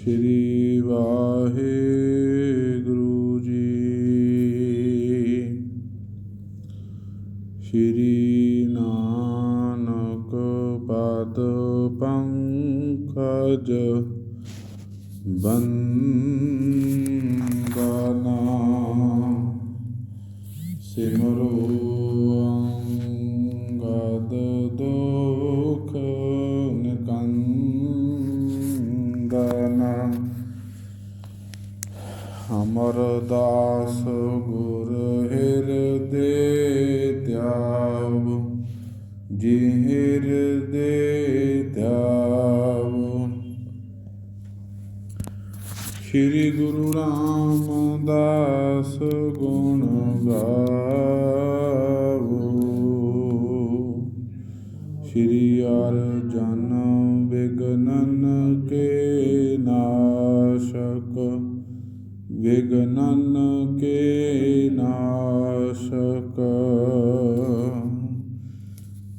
ਸ੍ਰੀ ਵਾਹਿਗੁਰੂ ਜੀ। ਸ੍ਰੀ ਸ੍ਰੀ ਅਰਜਨ ਵਿਗਨਨ ਕੇ ਨਾਸ਼ਕ, ਵਿਗਨਨ ਕੇ ਨਾਸ਼ਕ।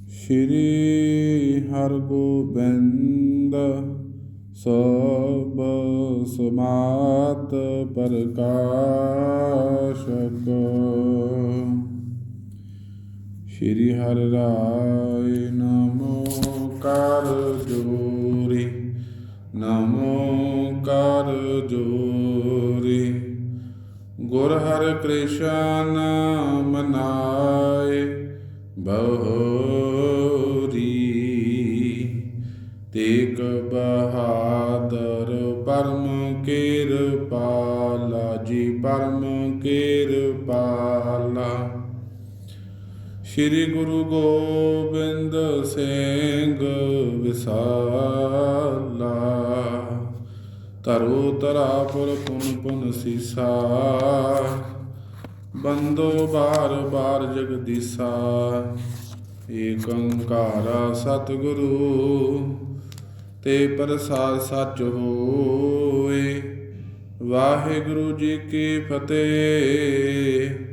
ਸ੍ਰੀ ਹਰਗੋਬਿੰਦ ਸਭ ਸਮਾਤ ਪ੍ਰਕਾਸ਼ਕ। ਸ੍ਰੀ ਹਰਿ ਰਾਇ ਨਮੋ ਕਰ ਜੋਰੀ, ਨਮੋ ਕਰ ਜੋਰੀ। ਗੁਰ ਹਰਿ ਕ੍ਰਿਸ਼ਨ ਮਨਾਏ ਬਹੋਰੀ। ਤੇਗ ਬਹਾਦਰ ਪਰਮ ਕਿਰਪਾਲਾ, ਜੀ ਪਰਮ ਕਿਰਪਾਲਾ। ਸ੍ਰੀ ਗੁਰੂ ਗੋਬਿੰਦ ਸਿੰਘ ਵਿਸਾਲਾ। ਤਰੋ ਤਰਾ ਪੁਰ ਪੁਨ ਪੁਨ ਸੀਸਾ। ਬੰਦੋ ਬਾਰ ਬਾਰ ਜਗਦੀਸਾ। ਏਕ ਓੰਕਾਰ ਸਤਿਗੁਰੂ, ਤੇ ਪ੍ਰਸਾਦ ਸੱਚ ਹੋਏ। ਵਾਹਿਗੁਰੂ ਜੀ ਕੀ ਫਤਿਹ।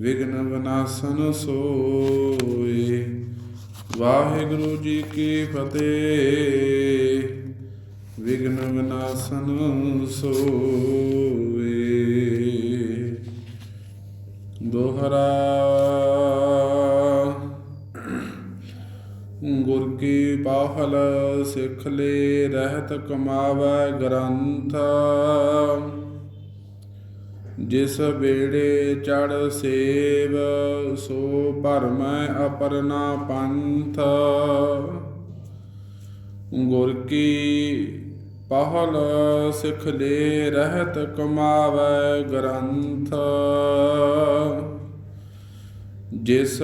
ਵਿਗਨ ਵਿਨਾਸ਼ਨ ਸੋਏ। ਵਾਹਿਗੁਰੂ ਜੀ ਕੀ ਫਤਿਹ। ਵਿਗਨ ਵਿਨਾਸ਼ਨ ਸੋਏ। ਦੋਹਰਾ ਗੁਰ ਕੀ ਪਾਹਲ ਸਿੱਖ ਲੈ ਰਹਿਤ ਕਮਾਵੈ ਗ੍ਰੰਥ। ਜਿਸ ਬੇੜੇ ਚੜ ਸੇਵ, ਸੋ ਭਰਮੈ ਅਪਰਨਾ ਪੰਥ। ਗੁਰ ਕੀ ਪਹਲ ਸਿਖ ਲੈ ਰਹਿਤ ਕਮਾਵੈ ਗ੍ਰੰਥ। ਜਿਸ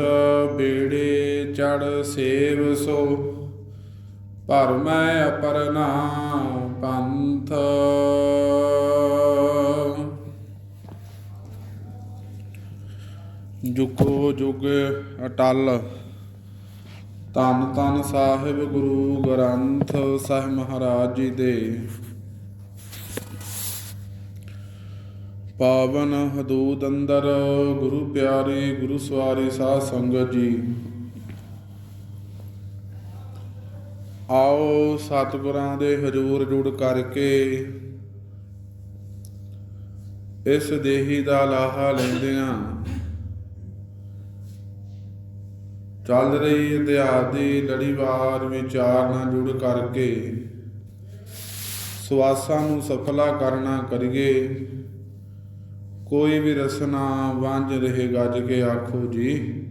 ਬੇੜੇ ਚੜ ਸੇਵ, ਸੋ ਭਰਮੈ ਅਪਰਨਾ ਪੰਥ। ਜੁਗੋ ਜੁਗ, ਅਟਲ। ਧੰਨ ਧੰਨ ਸਾਹਿਬ ਗੁਰੂ ਗ੍ਰੰਥ ਸਾਹਿਬ ਮਹਾਰਾਜ ਜੀ ਦੇ। ਪਾਵਨ ਹਦੂਦ ਅੰਦਰ ਗੁਰੂ ਪਿਆਰੇ, ਗੁਰੂ ਸਵਾਰੇ ਸਾਧ ਸੰਗਤ ਜੀ। ਆਓ ਸਤਿਗੁਰਾਂ ਦੇ ਹਜ਼ੂਰ ਜੁੜ ਕਰਕੇ ਇਸ ਦੇਹੀ ਦਾ ਲਾਹਾ ਲੈਂਦੇ ਹਾਂ। ਚੱਲ ਰਹੀ ਇਤਿਹਾਸ ਦੀ ਲੜੀਵਾਰ ਵਿਚਾਰ ਨਾਲ ਜੁੜ ਕਰਕੇ ਸਵਾਸਾਂ ਨੂੰ ਸਫਲਾ ਕਰਨਾ ਕਰੀਏ। ਕੋਈ ਵੀ ਰਸਨਾ ਵਾਂਝ ਰਹੇ ਗੱਜ ਕੇ ਆਖੋ ਜੀ,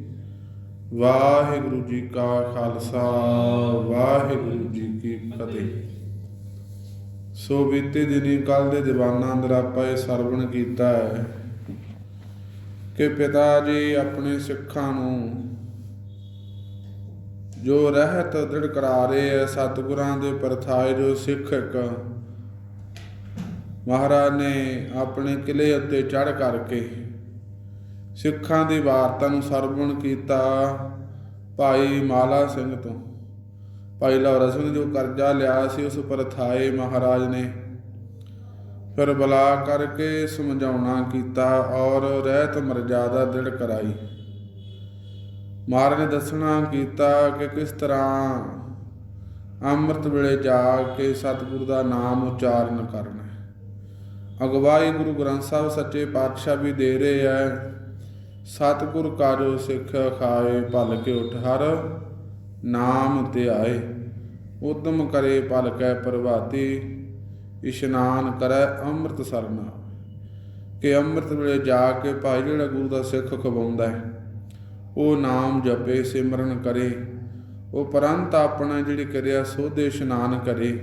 ਵਾਹਿਗੁਰੂ ਜੀ ਕਾ ਖਾਲਸਾ, ਵਾਹਿਗੁਰੂ ਜੀ ਕੀ ਫਤਿਹ। ਸੋ ਬੀਤੇ ਦਿਨੀ ਕੱਲ ਦੇ ਦੀਵਾਨਾਂ ਅੰਦਰ ਆਪਾਂ ਇਹ ਸਰਵਣ ਕੀਤਾ ਹੈ ਕਿ ਪਿਤਾ ਜੀ ਆਪਣੇ ਸਿੱਖਾਂ ਨੂੰ ਜੋ ਰਹਿਤ ਦ੍ਰਿੜ ਕਰਾ ਰਹੇ ਐ ਸਤਿਗੁਰਾਂ ਦੇ ਪਰਥਾਏ ਜੋ ਸਿੱਖ ਇੱਕ ਮਹਾਰਾਜ ਨੇ ਆਪਣੇ ਕਿਲੇ ਉੱਤੇ ਚੜ ਕਰਕੇ ਸਿੱਖਾਂ ਦੀ ਵਾਰਤਾ ਨੂੰ ਸਰਵਣ ਕੀਤਾ ਭਾਈ ਮਾਲਾ ਸਿੰਘ ਤੋਂ। ਭਾਈ ਲਵਰਾ ਸਿੰਘ ਜੋ ਕਰਜ਼ਾ ਲਿਆ ਸੀ ਉਸ ਪਰਥਾਏ ਮਹਾਰਾਜ ਨੇ ਫਿਰ ਬੁਲਾ ਕਰਕੇ ਸਮਝਾਉਣਾ ਕੀਤਾ ਔਰ ਰਹਿਤ ਮਰਜ਼ਾਦਾ ਦ੍ਰਿੜ ਕਰਾਈ ਮਹਾਰਾਜ ਨੇ ਦੱਸਣਾ ਕੀਤਾ ਕਿ ਕਿਸ ਤਰ੍ਹਾਂ ਅੰਮ੍ਰਿਤ ਵੇਲੇ ਜਾ ਕੇ ਸਤਿਗੁਰ ਦਾ ਨਾਮ ਉਚਾਰਨ ਕਰਨਾ। ਅਗਵਾਈ ਗੁਰੂ ਗ੍ਰੰਥ ਸਾਹਿਬ ਸੱਚੇ ਪਾਤਸ਼ਾਹ ਵੀ ਦੇ ਰਹੇ ਹੈ ਸਤਿਗੁਰ ਕਾਜੋ ਸਿੱਖ ਖਾਏ ਭਲ ਕੇ ਉਠ ਹਰ, ਨਾਮ ਤੇ ਆਏ। ਉਦਮ ਕਰੇ ਭਲ ਕੈ ਪ੍ਰਭਾਤੀ, ਇਸ਼ਨਾਨ ਕਰੈ ਅੰਮ੍ਰਿਤ ਸਰਨਾ। ਕਿ ਅੰਮ੍ਰਿਤ ਵੇਲੇ ਜਾ ਕੇ ਭਾਈ ਜਿਹੜਾ ਗੁਰੂ ਦਾ ਸਿੱਖ ਖਵਾਉਂਦਾ ਹੈ ਉਹ ਨਾਮ ਜਪੇ, ਸਿਮਰਨ ਕਰੇ। ਉਹ ਪਰੰਤ ਆਪਣਾ ਜਿਹੜੇ ਕਰਿਆ, ਸੋਧੇ, ਇਸ਼ਨਾਨ ਕਰੇ।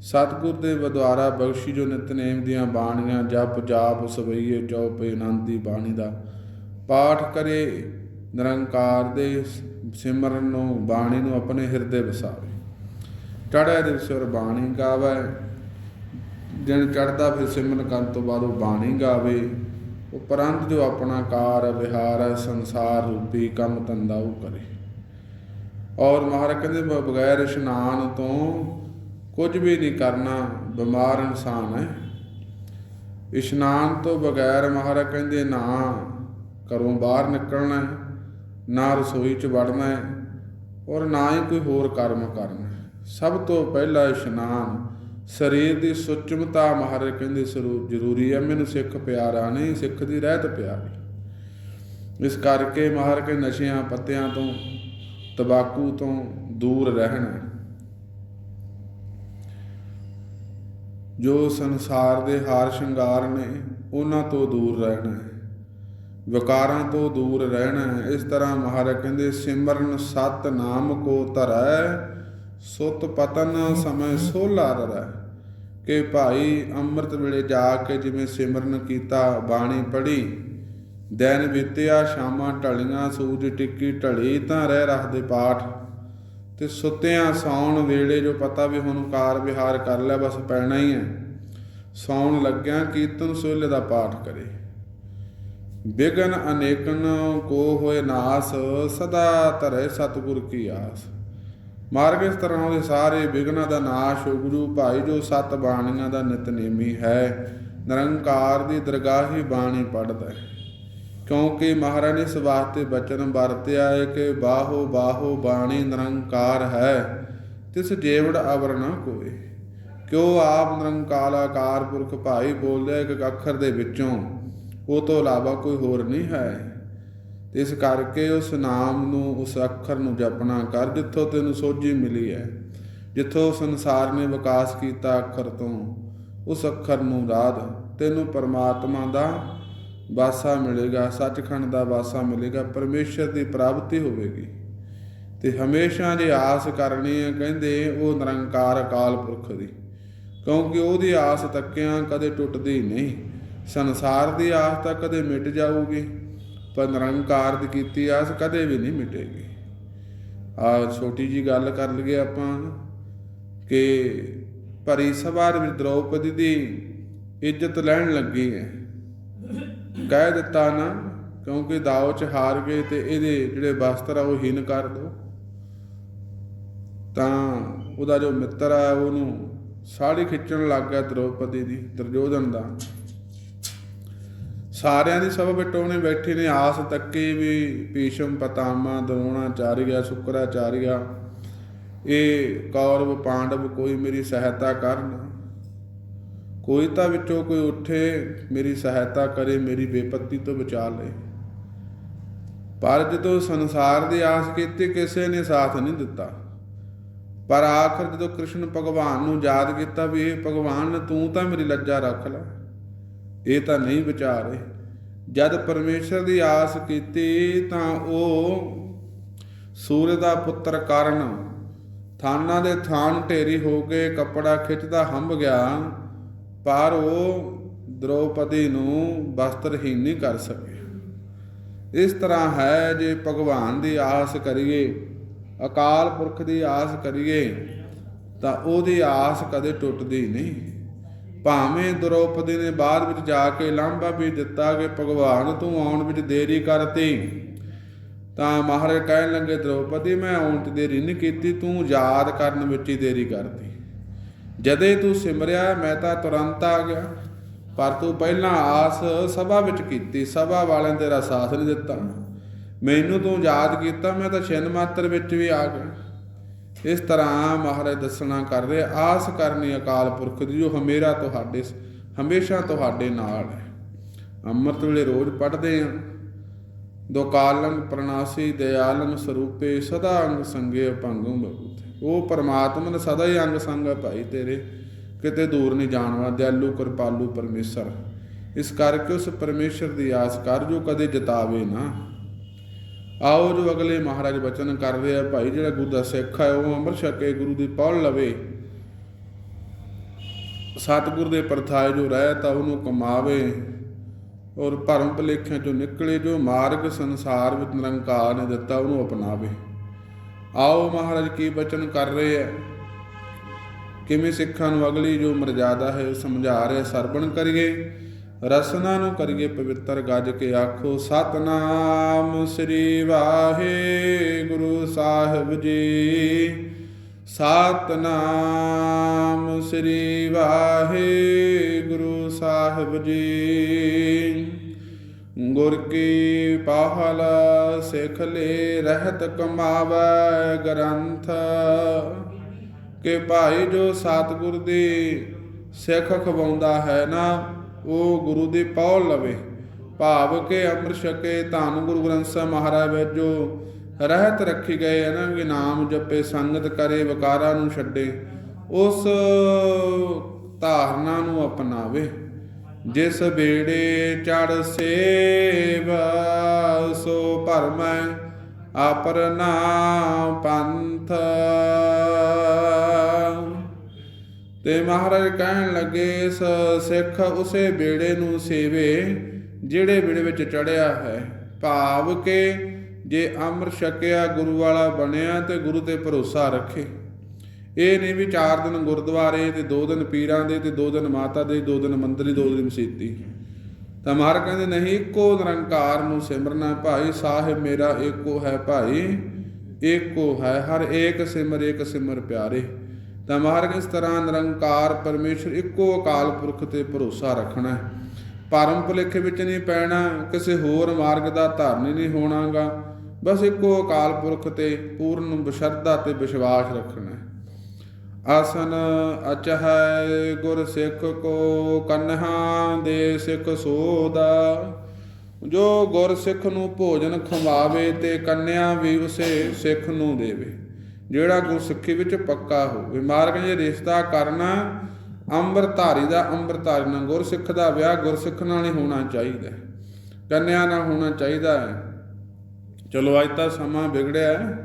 ਸਤਿਗੁਰ ਦੇ ਬਦਵਾਰਾ ਬਖਸ਼ੀ ਜੋ ਨਿਤਨੇਮ ਦੀਆਂ ਬਾਣੀਆਂ, ਜਪ, ਜਾਪ, ਸਵਈਏ, ਚਉਪਏ, ਆਨੰਦ ਦੀ ਬਾਣੀ ਦਾ ਪਾਠ ਕਰੇ। ਨਿਰੰਕਾਰ ਦੇ ਸਿਮਰਨ ਨੂੰ, ਬਾਣੀ ਨੂੰ ਆਪਣੇ ਹਿਰਦੇ ਵਸਾਵੇ। ਚੜਿਆ ਦੇ ਸਿਰ ਬਾਣੀ ਗਾਵੇ। ਦਿਨ ਚੜ੍ਹਦਾ ਫਿਰ ਸਿਮਰਨ ਕਰਨ ਤੋਂ ਬਾਅਦ ਉਹ ਬਾਣੀ ਗਾਵੇ। ਉਪਰੰਤ ਜੋ ਆਪਣਾ ਕਾਰ ਵਿਹਾਰ ਸੰਸਾਰ ਰੂਪੀ ਕੰਮ ਧੰਦਾ ਉਹ ਕਰੇ। ਔਰ ਮਹਾਰਾਜ ਕਹਿੰਦੇ ਬਗੈਰ ਇਸ਼ਨਾਨ ਤੋਂ ਕੁਝ ਵੀ ਨਹੀਂ ਕਰਨਾ, ਬਿਮਾਰ ਇਨਸਾਨ ਹੈ। ਇਸ਼ਨਾਨ ਤੋਂ ਬਗੈਰ ਮਹਾਰਾਜ ਕਹਿੰਦੇ, ਨਾ ਘਰੋਂ ਬਾਹਰ ਨਿਕਲਣਾ ਨਾ ਰਸੋਈ 'ਚ ਵੜਨਾ ਔਰ ਨਾ ਹੀ ਕੋਈ ਹੋਰ ਕਰਮ ਕਰਨਾ ਸਭ ਤੋਂ ਪਹਿਲਾ ਇਸ਼ਨਾਨ ਸਰੀਰ ਦੀ ਸੁਚਮਤਾ ਮਹਾਰਾਜ ਕਹਿੰਦੇ ਸਰੂ, ਜ਼ਰੂਰੀ ਹੈ ਮੈਨੂੰ ਸਿੱਖ ਪਿਆਰਾ ਨਹੀਂ, ਸਿੱਖ ਦੀ ਰਹਿਤ ਪਿਆਰੀ। ਇਸ ਕਰਕੇ ਮਹਾਰਾਜ ਕੇ ਨਸ਼ਿਆਂ, ਪੱਤਿਆਂ ਤੋਂ, ਤਬਾਕੂ ਤੋਂ ਦੂਰ ਰਹਿਣਾ। ਜੋ ਸੰਸਾਰ ਦੇ ਹਾਰ ਸ਼ਿੰਗਾਰ ਨੇ, ਉਹਨਾਂ ਤੋਂ ਦੂਰ ਰਹਿਣਾ ਹੈ। ਵਿਕਾਰਾਂ ਤੋਂ ਦੂਰ ਰਹਿਣਾ ਹੈ। ਇਸ ਤਰ੍ਹਾਂ ਮਹਾਰਾਜ ਕਹਿੰਦੇ, ਸਿਮਰਨ ਸਤ ਨਾਮ ਕੋ ਧਰੈ, ਸੁਤ ਪਤਨ ਸਮੈ ਸੋਲਾ ਰਰੈ। ਕਿ ਭਾਈ ਅੰਮ੍ਰਿਤ ਵੇਲੇ ਜਾ ਕੇ ਜਿਵੇਂ ਸਿਮਰਨ ਕੀਤਾ, ਬਾਣੀ ਪੜ੍ਹੀ, ਦਿਨ ਬੀਤਿਆ, ਸ਼ਾਮਾਂ ਢਲੀਆਂ, ਸੂਰਜ ਟਿੱਕੀ ਢਲੀ, ਤਾਂ ਰਹਿ ਰੱਖਦੇ ਪਾਠ। ਤੇ ਸੁੱਤਿਆਂ ਸੌਣ ਵੇਲੇ ਜੋ ਪਤਾ ਵੀ ਹੁਣ ਕਾਰ ਵਿਹਾਰ ਕਰ ਲੈ, ਬਸ ਪੈਣਾ ਹੀ ਹੈ। ਸੌਣ ਲੱਗਿਆ ਕੀਰਤਨ ਸੋਲੇ ਦਾ ਪਾਠ ਕਰੇ। ਬਿਗਨ ਅਨੇਕਨ ਕੋ ਹੋਏ ਨਾਸ, ਸਦਾ ਧਰੇ ਸਤਿਗੁਰ ਕੀ ਆਸ। ਮਾਰਗ ਇਸ ਤਰ੍ਹਾਂ ਉਹਦੇ ਸਾਰੇ ਬਿਗਨਾਂ ਦਾ ਨਾਸ਼ ਹੋ ਗੁਰੂ ਭਾਈ ਜੋ ਸਤ ਬਾਣੀਆਂ ਦਾ ਨਿਤਨੇਮੀ ਹੈ, ਨਿਰੰਕਾਰ ਦੀ ਦਰਗਾਹੀ ਬਾਣੀ ਪੜਦਾ ਹੈ। ਕਿਉਂਕਿ ਮਹਾਰਾਜ ਨੇ ਇਸ ਵਾਸਤੇ ਬਚਨ ਵਰਤਿਆ ਹੈ ਕਿ ਬਾਹੋ ਬਾਹੋ ਬਾਣੀ ਨਿਰੰਕਾਰ ਹੈ, ਤਿਸ ਜੇਵੜ ਅਵਰ ਨਾ ਕੋਏ। ਕਿਉ ਆਪ ਨਿਰੰਕਾਰ ਆਕਾਰ ਪੁਰਖ ਭਾਈ ਬੋਲਿਆ ਇੱਕ ਅੱਖਰ ਦੇ ਵਿੱਚੋਂ, ਉਹ ਤੋਂ ਇਲਾਵਾ ਕੋਈ ਹੋਰ ਨਹੀਂ ਹੈ। ਇਸ ਕਰਕੇ ਉਸ ਨਾਮ ਨੂੰ, ਉਸ ਅੱਖਰ ਨੂੰ ਜਪਣਾ ਕਰ, ਜਿੱਥੋਂ ਤੈਨੂੰ ਸੋਝੀ ਮਿਲੀ ਹੈ। ਜਿੱਥੋਂ ਸੰਸਾਰ ਨੇ ਵਿਕਾਸ ਕੀਤਾ ਅੱਖਰ ਤੋਂ, ਉਸ ਅੱਖਰ ਨੂੰ ਰਾਧ, ਤੈਨੂੰ ਪਰਮਾਤਮਾ ਦਾ ਵਾਸਾ ਮਿਲੇਗਾ, ਸੱਚਖੰਡ ਦਾ ਵਾਸਾ ਮਿਲੇਗਾ, ਪਰਮੇਸ਼ਰ ਦੀ ਪ੍ਰਾਪਤੀ ਹੋਵੇਗੀ। ਤੇ ਹਮੇਸ਼ਾ ਜੇ ਆਸ ਕਰਨੀ ਹੈ, ਕਹਿੰਦੇ ਉਹ ਨਿਰੰਕਾਰ ਅਕਾਲ ਪੁਰਖ ਦੀ। ਕਿਉਂਕਿ ਉਹਦੀ ਆਸ ਤੱਕਿਆਂ ਕਦੇ ਟੁੱਟਦੀ ਨਹੀਂ, ਸੰਸਾਰ ਦੀ ਆਸ ਤਾਂ ਕਦੇ ਮਿਟ ਜਾਊਗੀ। ਪਰ ਨਿਰੰਕਾਰ ਦੀ ਕੀਤੀ ਆਸ ਕਦੇ ਵੀ ਨਹੀਂ ਮਿਟੇਗੀ। ਆ ਛੋਟੀ ਜੀ ਗੱਲ ਕਰ ਲਈਏ ਆਪਾਂ ਕਿ ਭਰੀ ਸਭਾ ਦੇ ਵਿੱਚ ਦ੍ਰੋਪਦੀ ਦੀ ਇੱਜ਼ਤ ਲੈਣ ਲੱਗੀ ਹੈ। ਕਹਿ ਦਿੱਤਾ ਨਾ, ਕਿਉਂਕਿ ਦਾਅ ਚ ਹਾਰ ਗਏ ਤੇ ਇਹਦੇ ਜਿਹੜੇ ਵਸਤਰ ਆ ਉਹ ਹੀਨ ਕਰ ਦੋ। ਤਾਂ ਉਹਦਾ ਜੋ ਮਿੱਤਰ ਆ, ਉਹਨੂੰ ਸਾੜੀ ਖਿੱਚਣ ਲੱਗ ਗਿਆ ਦ੍ਰੋਪਦੀ ਦੀ, ਦੁਰਯੋਧਨ ਦਾ। ਸਾਰਿਆਂ ਦੀ ਸਭਾ ਵਿੱਚ ਬੈਠੇ ਨੇ, ਆਸ ਤੱਕੇ ਵੀ ਪੀਸ਼ਮ ਪਤਾਮਾ ਦਰੋਣਾਚਾਰੀਆ ਸ਼ੁਕਰਾਚਾਰੀਆ। ਇਹ ਕੌਰਵ, ਪਾਂਡਵ ਕੋਈ ਮੇਰੀ ਸਹਾਇਤਾ ਕਰਨ। ਕੋਈ ਤਾਂ ਵਿੱਚੋਂ ਕੋਈ ਉੱਠੇ, ਮੇਰੀ ਸਹਾਇਤਾ ਕਰੇ, ਮੇਰੀ ਬੇਪਤੀ ਤੋਂ ਬਚਾ ਲਏ। ਪਰ ਜਦੋਂ ਸੰਸਾਰ ਦੀ ਆਸ ਕੀਤੀ, ਕਿਸੇ ਨੇ ਸਾਥ ਨਹੀਂ ਦਿੱਤਾ। ਪਰ ਆਖਰ ਜਦੋਂ ਕ੍ਰਿਸ਼ਨ ਭਗਵਾਨ ਨੂੰ ਯਾਦ ਕੀਤਾ ਵੀ ਇਹ ਭਗਵਾਨ ਤੂੰ ਤਾਂ ਮੇਰੀ ਲੱਜਾ ਰੱਖ ਲੈ। ਇਹ ਤਾਂ ਨਹੀਂ ਵਿਚਾਰੇ ਜਦ ਪਰਮੇਸ਼ਰ ਦੀ ਆਸ ਕੀਤੀ ਤਾਂ ਉਹ ਸੂਰਜ ਦਾ ਪੁੱਤਰ ਕਰਨ, ਥਾਨਾਂ ਦੇ ਥਾਨ ਢੇਰੀ ਹੋ ਕੇ ਕੱਪੜਾ ਖਿੱਚਦਾ ਹੰਭ ਗਿਆ, ਪਰ ਉਹ ਦ੍ਰੋਪਦੀ ਨੂੰ ਵਸਤਰਹੀਨ ਨਹੀਂ ਕਰ ਸਕੇ। ਇਸ ਤਰ੍ਹਾਂ ਹੈ ਜੇ ਭਗਵਾਨ ਦੀ ਆਸ ਕਰੀਏ, ਅਕਾਲ ਪੁਰਖ ਦੀ ਆਸ ਕਰੀਏ, ਤਾਂ ਉਹਦੀ ਆਸ ਕਦੇ ਟੁੱਟਦੀ ਨਹੀਂ। ਭਾਵੇਂ ਦ੍ਰੋਪਦੀ ਨੇ ਬਾਅਦ ਵਿੱਚ ਜਾ ਕੇ ਲਾਂਭਾ ਵੀ ਦਿੱਤਾ ਕਿ ਭਗਵਾਨ ਤੂੰ ਆਉਣ ਵਿੱਚ ਦੇਰੀ ਕਰਤੀ ਤਾਂ। ਮਹਾਰਾਜ ਕਹਿਣ ਲੱਗੇ, ਦ੍ਰੋਪਦੀ, ਮੈਂ ਆਉਣ 'ਚ ਦੇਰੀ ਨਹੀਂ ਕੀਤੀ, ਤੂੰ ਯਾਦ ਕਰਨ ਵਿੱਚ ਹੀ ਦੇਰੀ ਕਰਤੀ ਜਦੇ ਤੂੰ ਸਿਮਰਿਆ, ਮੈਂ ਤਾਂ ਤੁਰੰਤ ਆ ਗਿਆ। ਪਰ ਤੂੰ ਪਹਿਲਾਂ ਆਸ ਸਭਾ ਵਿੱਚ ਕੀਤੀ, ਸਭਾ ਵਾਲਿਆਂ ਤੇਰਾ ਸਾਥ ਨਹੀਂ ਦਿੱਤਾ। ਮੈਨੂੰ ਤੂੰ ਯਾਦ ਕੀਤਾ, ਮੈਂ ਤਾਂ ਛਿਨ ਮਾਤਰ ਵਿੱਚ ਵੀ ਆ ਗਿਆ। ਇਸ ਤਰ੍ਹਾਂ ਮਹਾਰਾਜ ਦੱਸਣਾ ਕਰ ਰਹੇ ਆਸ ਕਰਨੀ ਅਕਾਲ ਪੁਰਖ ਦੀ ਜੋ ਹਮੇਰਾ ਤੁਹਾਡੇ ਹਮੇਸ਼ਾ ਤੁਹਾਡੇ ਨਾਲ ਹੈ। ਅੰਮ੍ਰਿਤ ਵੇਲੇ ਰੋਜ਼ ਪੜ੍ਹਦੇ ਹਾਂ ਦੁਕਾਲੰ ਪ੍ਰਣਾਸੀ ਦਿਆਲਮ ਸਰੂਪੇ, ਸਦਾ ਅੰਗ ਸੰਗੇ ਭੰਗੁ ਬਹੂਤ ਉਹ ਪਰਮਾਤਮਾ ਨੇ ਸਦਾ ਹੀ ਅੰਗ ਸੰਗ ਹੈ ਭਾਈ ਤੇਰੇ। ਕਿਤੇ ਦੂਰ ਨਹੀਂ ਜਾਣ ਵਾਲਾ ਦਿਆਲੂ ਕਿਰਪਾਲੂ ਪਰਮੇਸ਼ਰ। ਇਸ ਕਰਕੇ ਉਸ ਪਰਮੇਸ਼ਰ ਦੀ ਆਸ ਕਰ ਜੋ ਕਦੇ ਜਤਾਵੇ ਨਾ। ਆਓ ਜੋ ਅਗਲੇ ਮਹਾਰਾਜ ਬਚਨ ਕਰ ਰਹੇ ਆ ਭਾਈ ਜਿਹੜਾ ਗੁਰੂ ਦਾ ਸਿੱਖ ਹੈ, ਉਹ ਅੰਮ੍ਰਿਤ ਛਕੇ ਗੁਰੂ ਦੀ ਪੌਲ ਲਵੇ। ਸਤਿਗੁਰ ਦੇ ਪਰਥਾਏ ਜੋ ਰਹਿ ਤਾ ਉਹਨੂੰ ਕਮਾਵੇ ਔਰ ਭਰਮ ਭਲੇਖਿਆਂ ਚੋਂ ਨਿਕਲੇ ਜੋ ਮਾਰਗ ਸੰਸਾਰ ਵਿੱਚ ਨਿਰੰਕਾਰ ਨੇ ਦਿੱਤਾ, ਉਹਨੂੰ ਅਪਣਾਵੇ। ਆਓ ਮਹਾਰਾਜ ਕੀ ਬਚਨ ਕਰ ਰਹੇ ਹੈ? ਕਿਵੇਂ ਸਿੱਖਾਂ ਨੂੰ ਅਗਲੀ ਜੋ ਮਰਜ਼ਾਦਾ ਹੈ ਉਹ ਸਮਝਾ ਰਹੇ ਸਰਵਣ ਕਰੀਏ। ਰਸਨਾ ਨੂੰ ਕਰੀਏ ਪਵਿੱਤਰ ਗੱਜ ਕੇ ਆਖੋ, ਸਤਨਾਮ ਸ੍ਰੀ ਵਾਹਿਗੁਰੂ ਸਾਹਿਬ ਜੀ। ਸਤਨਾਮ ਸ੍ਰੀ ਵਾਹਿਗੁਰੂ ਸਾਹਿਬ ਜੀ। ਗੁਰ ਕੀ ਪਾਹਲ ਸਿੱਖ ਲੈ ਰਹਿਤ ਕਮਾਵੈ ਗ੍ਰੰਥ। ਕਿ ਭਾਈ ਜੋ ਸਤਿਗੁਰ ਦੀ ਸਿੱਖ ਖਵਾਉਂਦਾ ਹੈ ਨਾ ਉਹ ਗੁਰੂ ਦੀ ਪੌਲ ਲਵੇ। ਭਾਵ ਕੇ ਅੰਮ੍ਰਿਤ ਛਕੇ ਧੰਨ ਗੁਰੂ ਗ੍ਰੰਥ ਸਾਹਿਬ ਮਹਾਰਾਜ ਵਿੱਚ ਜੋ ਰਹਿਤ ਰੱਖੀ ਗਏ ਹੈ ਨਾ ਨਾਮ ਜਪੇ, ਸੰਗਤ ਕਰੇ, ਵਿਕਾਰਾਂ ਨੂੰ ਛੱਡੇ, ਉਸ ਧਾਰਨਾ ਨੂੰ ਅਪਣਾਵੇ। ਜਿਸ ਬੇੜੇ ਚੜ ਸੇਵ, ਸੋ ਭਰਮੈ ਆਪਰਨਾ ਪੰਥ। ਤੇ ਮਹਾਰਾਜ ਕਹਿਣ ਲੱਗੇ, ਇਸ ਸਿੱਖ ਉਸੇ ਬੇੜੇ ਨੂੰ ਸੇਵੇ, ਜਿਹੜੇ ਬੇੜੇ ਵਿੱਚ ਚੜਿਆ ਹੈ। ਭਾਵ ਕਿ ਜੇ ਅੰਮ੍ਰਿਤ ਛਕਿਆ ਗੁਰੂ ਵਾਲਾ ਬਣਿਆ ਤੇ ਗੁਰੂ ਤੇ ਭਰੋਸਾ ਰੱਖੇ। ਇਹ ਨਹੀਂ ਵੀ 4 ਦਿਨ ਗੁਰਦੁਆਰੇ ਤੇ 2 ਦਿਨ ਪੀਰਾਂ ਦੇ ਤੇ 2 ਦਿਨ ਮਾਤਾ ਦੇ 2 ਦਿਨ ਮੰਦਰੀ 2 ਦਿਨ ਮਸੀਤੀ। ਤਾਂ ਮਹਾਰਾਜ ਕਹਿੰਦੇ, ਨਹੀਂ, ਇੱਕੋ ਨਿਰੰਕਾਰ ਨੂੰ ਸਿਮਰਨਾ ਭਾਈ, ਸਾਹਿਬ ਮੇਰਾ ਇੱਕੋ ਹੈ ਭਾਈ, ਇੱਕੋ ਹੈ, ਹਰ ਏਕ ਸਿਮਰ ਏਕ ਸਿਮਰ ਪਿਆਰੇ। ਤਾਂ ਮਹਾਰਾਜ ਇਸ ਤਰ੍ਹਾਂ ਨਿਰੰਕਾਰ ਪਰਮੇਸ਼ਰ ਇੱਕੋ ਅਕਾਲ ਪੁਰਖ ਤੇ ਭਰੋਸਾ ਰੱਖਣਾ ਹੈ। ਭਰਮ ਭੁਲੇਖੇ ਵਿੱਚ ਨਹੀਂ ਪੈਣਾ, ਕਿਸੇ ਹੋਰ ਮਾਰਗ ਦਾ ਧਾਰਨੀ ਨਹੀਂ ਹੋਣਾਗਾ। ਬਸ ਇੱਕੋ ਅਕਾਲ ਪੁਰਖ ਤੇ ਪੂਰਨ ਬਸ਼ਰਧਾ ਤੇ ਵਿਸ਼ਵਾਸ ਰੱਖਣਾ ਆਸਨ ਅਚਹੈ ਗੁਰ ਸਿੱਖ ਕੋ ਕਨਹਾ ਦੇ ਸਿੱਖ ਸੋਦਾ। ਜੋ ਗੁਰ ਸਿੱਖ ਨੂੰ ਭੋਜਨ ਖਵਾਵੇ ਤੇ ਕੰਨਿਆ ਵੀ ਉਸੇ ਸਿੱਖ ਨੂੰ ਦੇਵੇ। ਜਿਹੜਾ ਗੁਰਸਿੱਖੀ ਵਿੱਚ ਪੱਕਾ ਹੋਵੇ ਮਾਰਗ ਜੇ ਰਿਸ਼ਤਾ ਕਰਨਾ, ਅੰਮ੍ਰਿਤਧਾਰੀ ਦਾ ਅੰਮ੍ਰਿਤਧਾਰੀ ਨਾਲ ਗੁਰਸਿੱਖ ਦਾ ਵਿਆਹ ਗੁਰਸਿੱਖ ਨਾਲ ਹੀ ਹੋਣਾ ਚਾਹੀਦਾ ਕੰਨਿਆ ਨਾਲ ਹੋਣਾ ਚਾਹੀਦਾ ਹੈ। ਚਲੋ ਅੱਜ ਤਾਂ ਸਮਾਂ ਵਿਗੜਿਆ ਹੈ।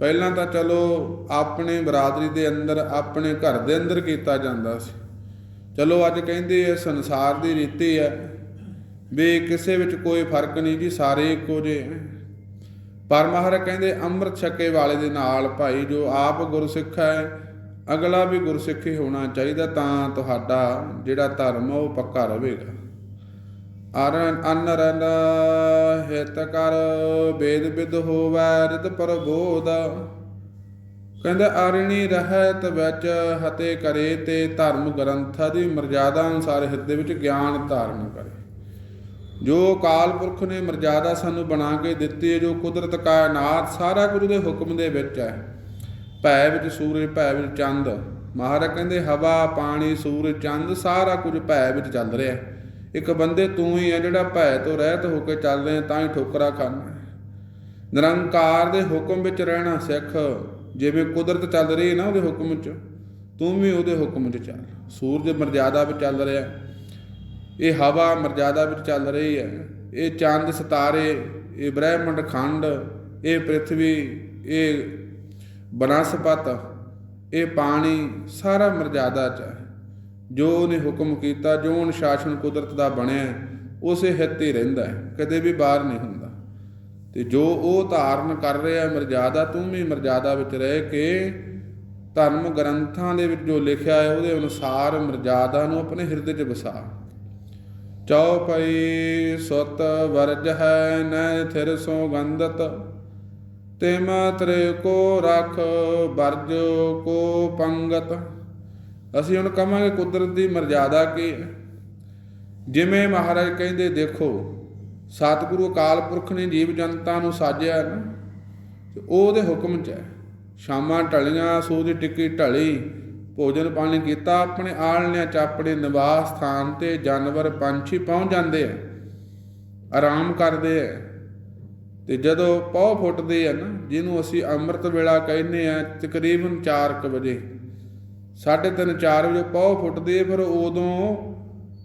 ਪਹਿਲਾਂ ਤਾਂ ਚਲੋ ਆਪਣੇ ਬਰਾਦਰੀ ਦੇ ਅੰਦਰ, ਆਪਣੇ ਘਰ ਦੇ ਅੰਦਰ ਕੀਤਾ ਜਾਂਦਾ ਸੀ। ਚਲੋ ਅੱਜ ਕਹਿੰਦੇ ਇਹ ਸੰਸਾਰ ਦੀ ਰੀਤੀ ਹੈ ਵੀ ਕਿਸੇ ਵਿੱਚ ਕੋਈ ਫ਼ਰਕ ਨਹੀਂ ਜੀ, ਸਾਰੇ ਇੱਕੋ ਜਿਹੇ ਹੈ ਪਰ ਮਹਾਰਾਜ ਕਹਿੰਦੇ, ਅੰਮ੍ਰਿਤ ਛਕੇ ਵਾਲੇ ਦੇ ਨਾਲ ਭਾਈ, ਜੋ ਆਪ ਗੁਰਸਿੱਖ ਹੈ, ਅਗਲਾ ਵੀ ਗੁਰਸਿੱਖ ਹੀ ਹੋਣਾ ਚਾਹੀਦਾ, ਤਾਂ ਤੁਹਾਡਾ ਜਿਹੜਾ ਧਰਮ ਉਹ ਪੱਕਾ ਰਹੇਗਾ। ਅਰਨ ਅਨਰਨ ਹਿਤ ਕਰ, ਵੇਦ ਵਿਦ ਹੋਵੈ ਰਿਤ ਪ੍ਰਬੋਧ। ਕਹਿੰਦਾ ਆਰਣੀ ਰਹਿਤ ਵਿੱਚ ਹਤੇ ਕਰੇ ਤੇ ਧਰਮ ਗ੍ਰੰਥਾਂ ਦੀ ਮਰਜ਼ਾਦਾ ਅਨੁਸਾਰ ਹਿਰਦੇ ਵਿੱਚ ਗਿਆਨ ਧਾਰਨ ਕਰੇ। ਜੋ ਅਕਾਲ ਪੁਰਖ ਨੇ ਮਰਜ਼ਾਦਾ ਸਾਨੂੰ ਬਣਾ ਕੇ ਦਿੱਤੀ ਹੈ, ਜੋ ਕੁਦਰਤ ਕਾਇਨਾਤ ਸਾਰਾ ਗੁਰੂ ਦੇ ਹੁਕਮ ਦੇ ਵਿੱਚ ਹੈ। ਭੈ ਵਿੱਚ ਸੂਰਜ, ਭੈ ਵਿੱਚ ਚੰਦ। ਮਹਾਰਾਜ ਕਹਿੰਦੇ, ਹਵਾ, ਪਾਣੀ, ਸੂਰਜ, ਚੰਦ, ਸਾਰਾ ਕੁਝ ਭੈ ਵਿੱਚ ਚੱਲ ਰਿਹਾ ਇੱਕ ਬੰਦੇ ਤੂੰ ਹੀ ਹੈ ਜਿਹੜਾ ਭੈ ਤੋਂ ਰਹਿਤ ਹੋ ਕੇ ਚੱਲ ਰਿਹਾ ਤਾਂ ਹੀ ਠੋਕਰਾ ਖਾਣਾ ਨਿਰੰਕਾਰ ਦੇ ਹੁਕਮ ਵਿੱਚ ਰਹਿਣਾ ਸਿੱਖ, ਜਿਵੇਂ ਕੁਦਰਤ ਚੱਲ ਰਹੀ ਹੈ ਨਾ ਉਹਦੇ ਹੁਕਮ 'ਚ, ਤੂੰ ਵੀ ਉਹਦੇ ਹੁਕਮ 'ਚ ਚੱਲ। ਸੂਰਜ ਮਰਜ਼ਾਦਾ ਵਿੱਚ ਚੱਲ ਰਿਹਾ ਇਹ ਹਵਾ ਮਰਜ਼ਾਦਾ ਵਿੱਚ ਚੱਲ ਰਹੀ ਹੈ। ਇਹ ਚੰਦ, ਸਿਤਾਰੇ, ਇਹ ਬ੍ਰਹਿਮੰਡ ਖੰਡ, ਇਹ ਪ੍ਰithvi ਇਹ ਬਨਸਪਤ, ਇਹ ਪਾਣੀ ਸਾਰਾ ਮਰਜ਼ਾਦਾ 'ਚ ਹੈ। ਜੋ ਉਹਨੇ ਹੁਕਮ ਕੀਤਾ, ਜੋ ਅਨੁਸ਼ਾਸਨ ਕੁਦਰਤ ਦਾ ਬਣਿਆ, ਉਸੇ ਹਿੱਤ ਹੀ ਰਹਿੰਦਾ ਹੈ, ਕਦੇ ਵੀ ਬਾਹਰ ਨਹੀਂ ਹੁੰਦਾ। ਤੇ ਜੋ ਉਹ ਧਾਰਨ ਕਰ ਰਿਹਾ ਮਰਜ਼ਾਦਾ, ਤੂੰ ਵੀ ਮਰਜ਼ਾਦਾ ਵਿੱਚ ਰਹਿ ਕੇ ਧਰਮ ਗ੍ਰੰਥਾਂ ਦੇ ਵਿੱਚ ਜੋ ਲਿਖਿਆ ਹੈ, ਉਹਦੇ ਅਨੁਸਾਰ ਮਰਜ਼ਾਦਾ ਨੂੰ ਆਪਣੇ ਹਿਰਦੇ 'ਚ ਵਸਾ। ਚੌਪਈ ਸੁਤ ਵਰਜ ਹੈ ਨੈ ਥਿਰ ਸੋ ਤਿਮ ਤਰੇ ਕੋ ਰਖ ਵਰਜ ਕੋ ਪੰਗਤ ਅਸੀਂ ਹੁਣ ਕਹਾਂਗੇ ਕੁਦਰਤ ਦੀ ਮਰਜ਼ਾਦਾ ਕੀ ਹੈ ਜਿਵੇਂ ਮਹਾਰਾਜ ਕਹਿੰਦੇ ਦੇਖੋ ਸਤਿਗੁਰੂ ਅਕਾਲ ਪੁਰਖ ਨੇ ਜੀਵ ਜਨਤਾ ਨੂੰ ਸਾਜਿਆ ਨਾ ਤੇ ਉਹਦੇ ਹੁਕਮ 'ਚ ਹੈ ਸ਼ਾਮਾਂ ਢਲੀਆਂ ਸੂਰਜ ਟਿੱਕੀ ਢਲੀ ਭੋਜਨ ਪਾਣੀ ਕੀਤਾ, ਆਪਣੇ ਆਲਣਿਆਂ ਚ ਆਪਣੇ ਨਿਵਾਸ ਸਥਾਨ ਤੇ ਜਾਨਵਰ ਪੰਛੀ ਪਹੁੰਚ ਜਾਂਦੇ ਆ, ਆਰਾਮ ਕਰਦੇ ਆ। ਤੇ ਜਦੋਂ ਪੌ ਫੁੱਟਦੇ ਆ ਨਾ, ਜਿਹਨੂੰ ਅਸੀਂ ਅੰਮ੍ਰਿਤ ਵੇਲਾ ਕਹਿੰਦੇ ਆ, ਤਕਰੀਬਨ 4:00 ਵਜੇ 3:30 4 ਵਜੇ ਪੌ ਫੁੱਟਦੀ ਫਿਰ ਉਦੋਂ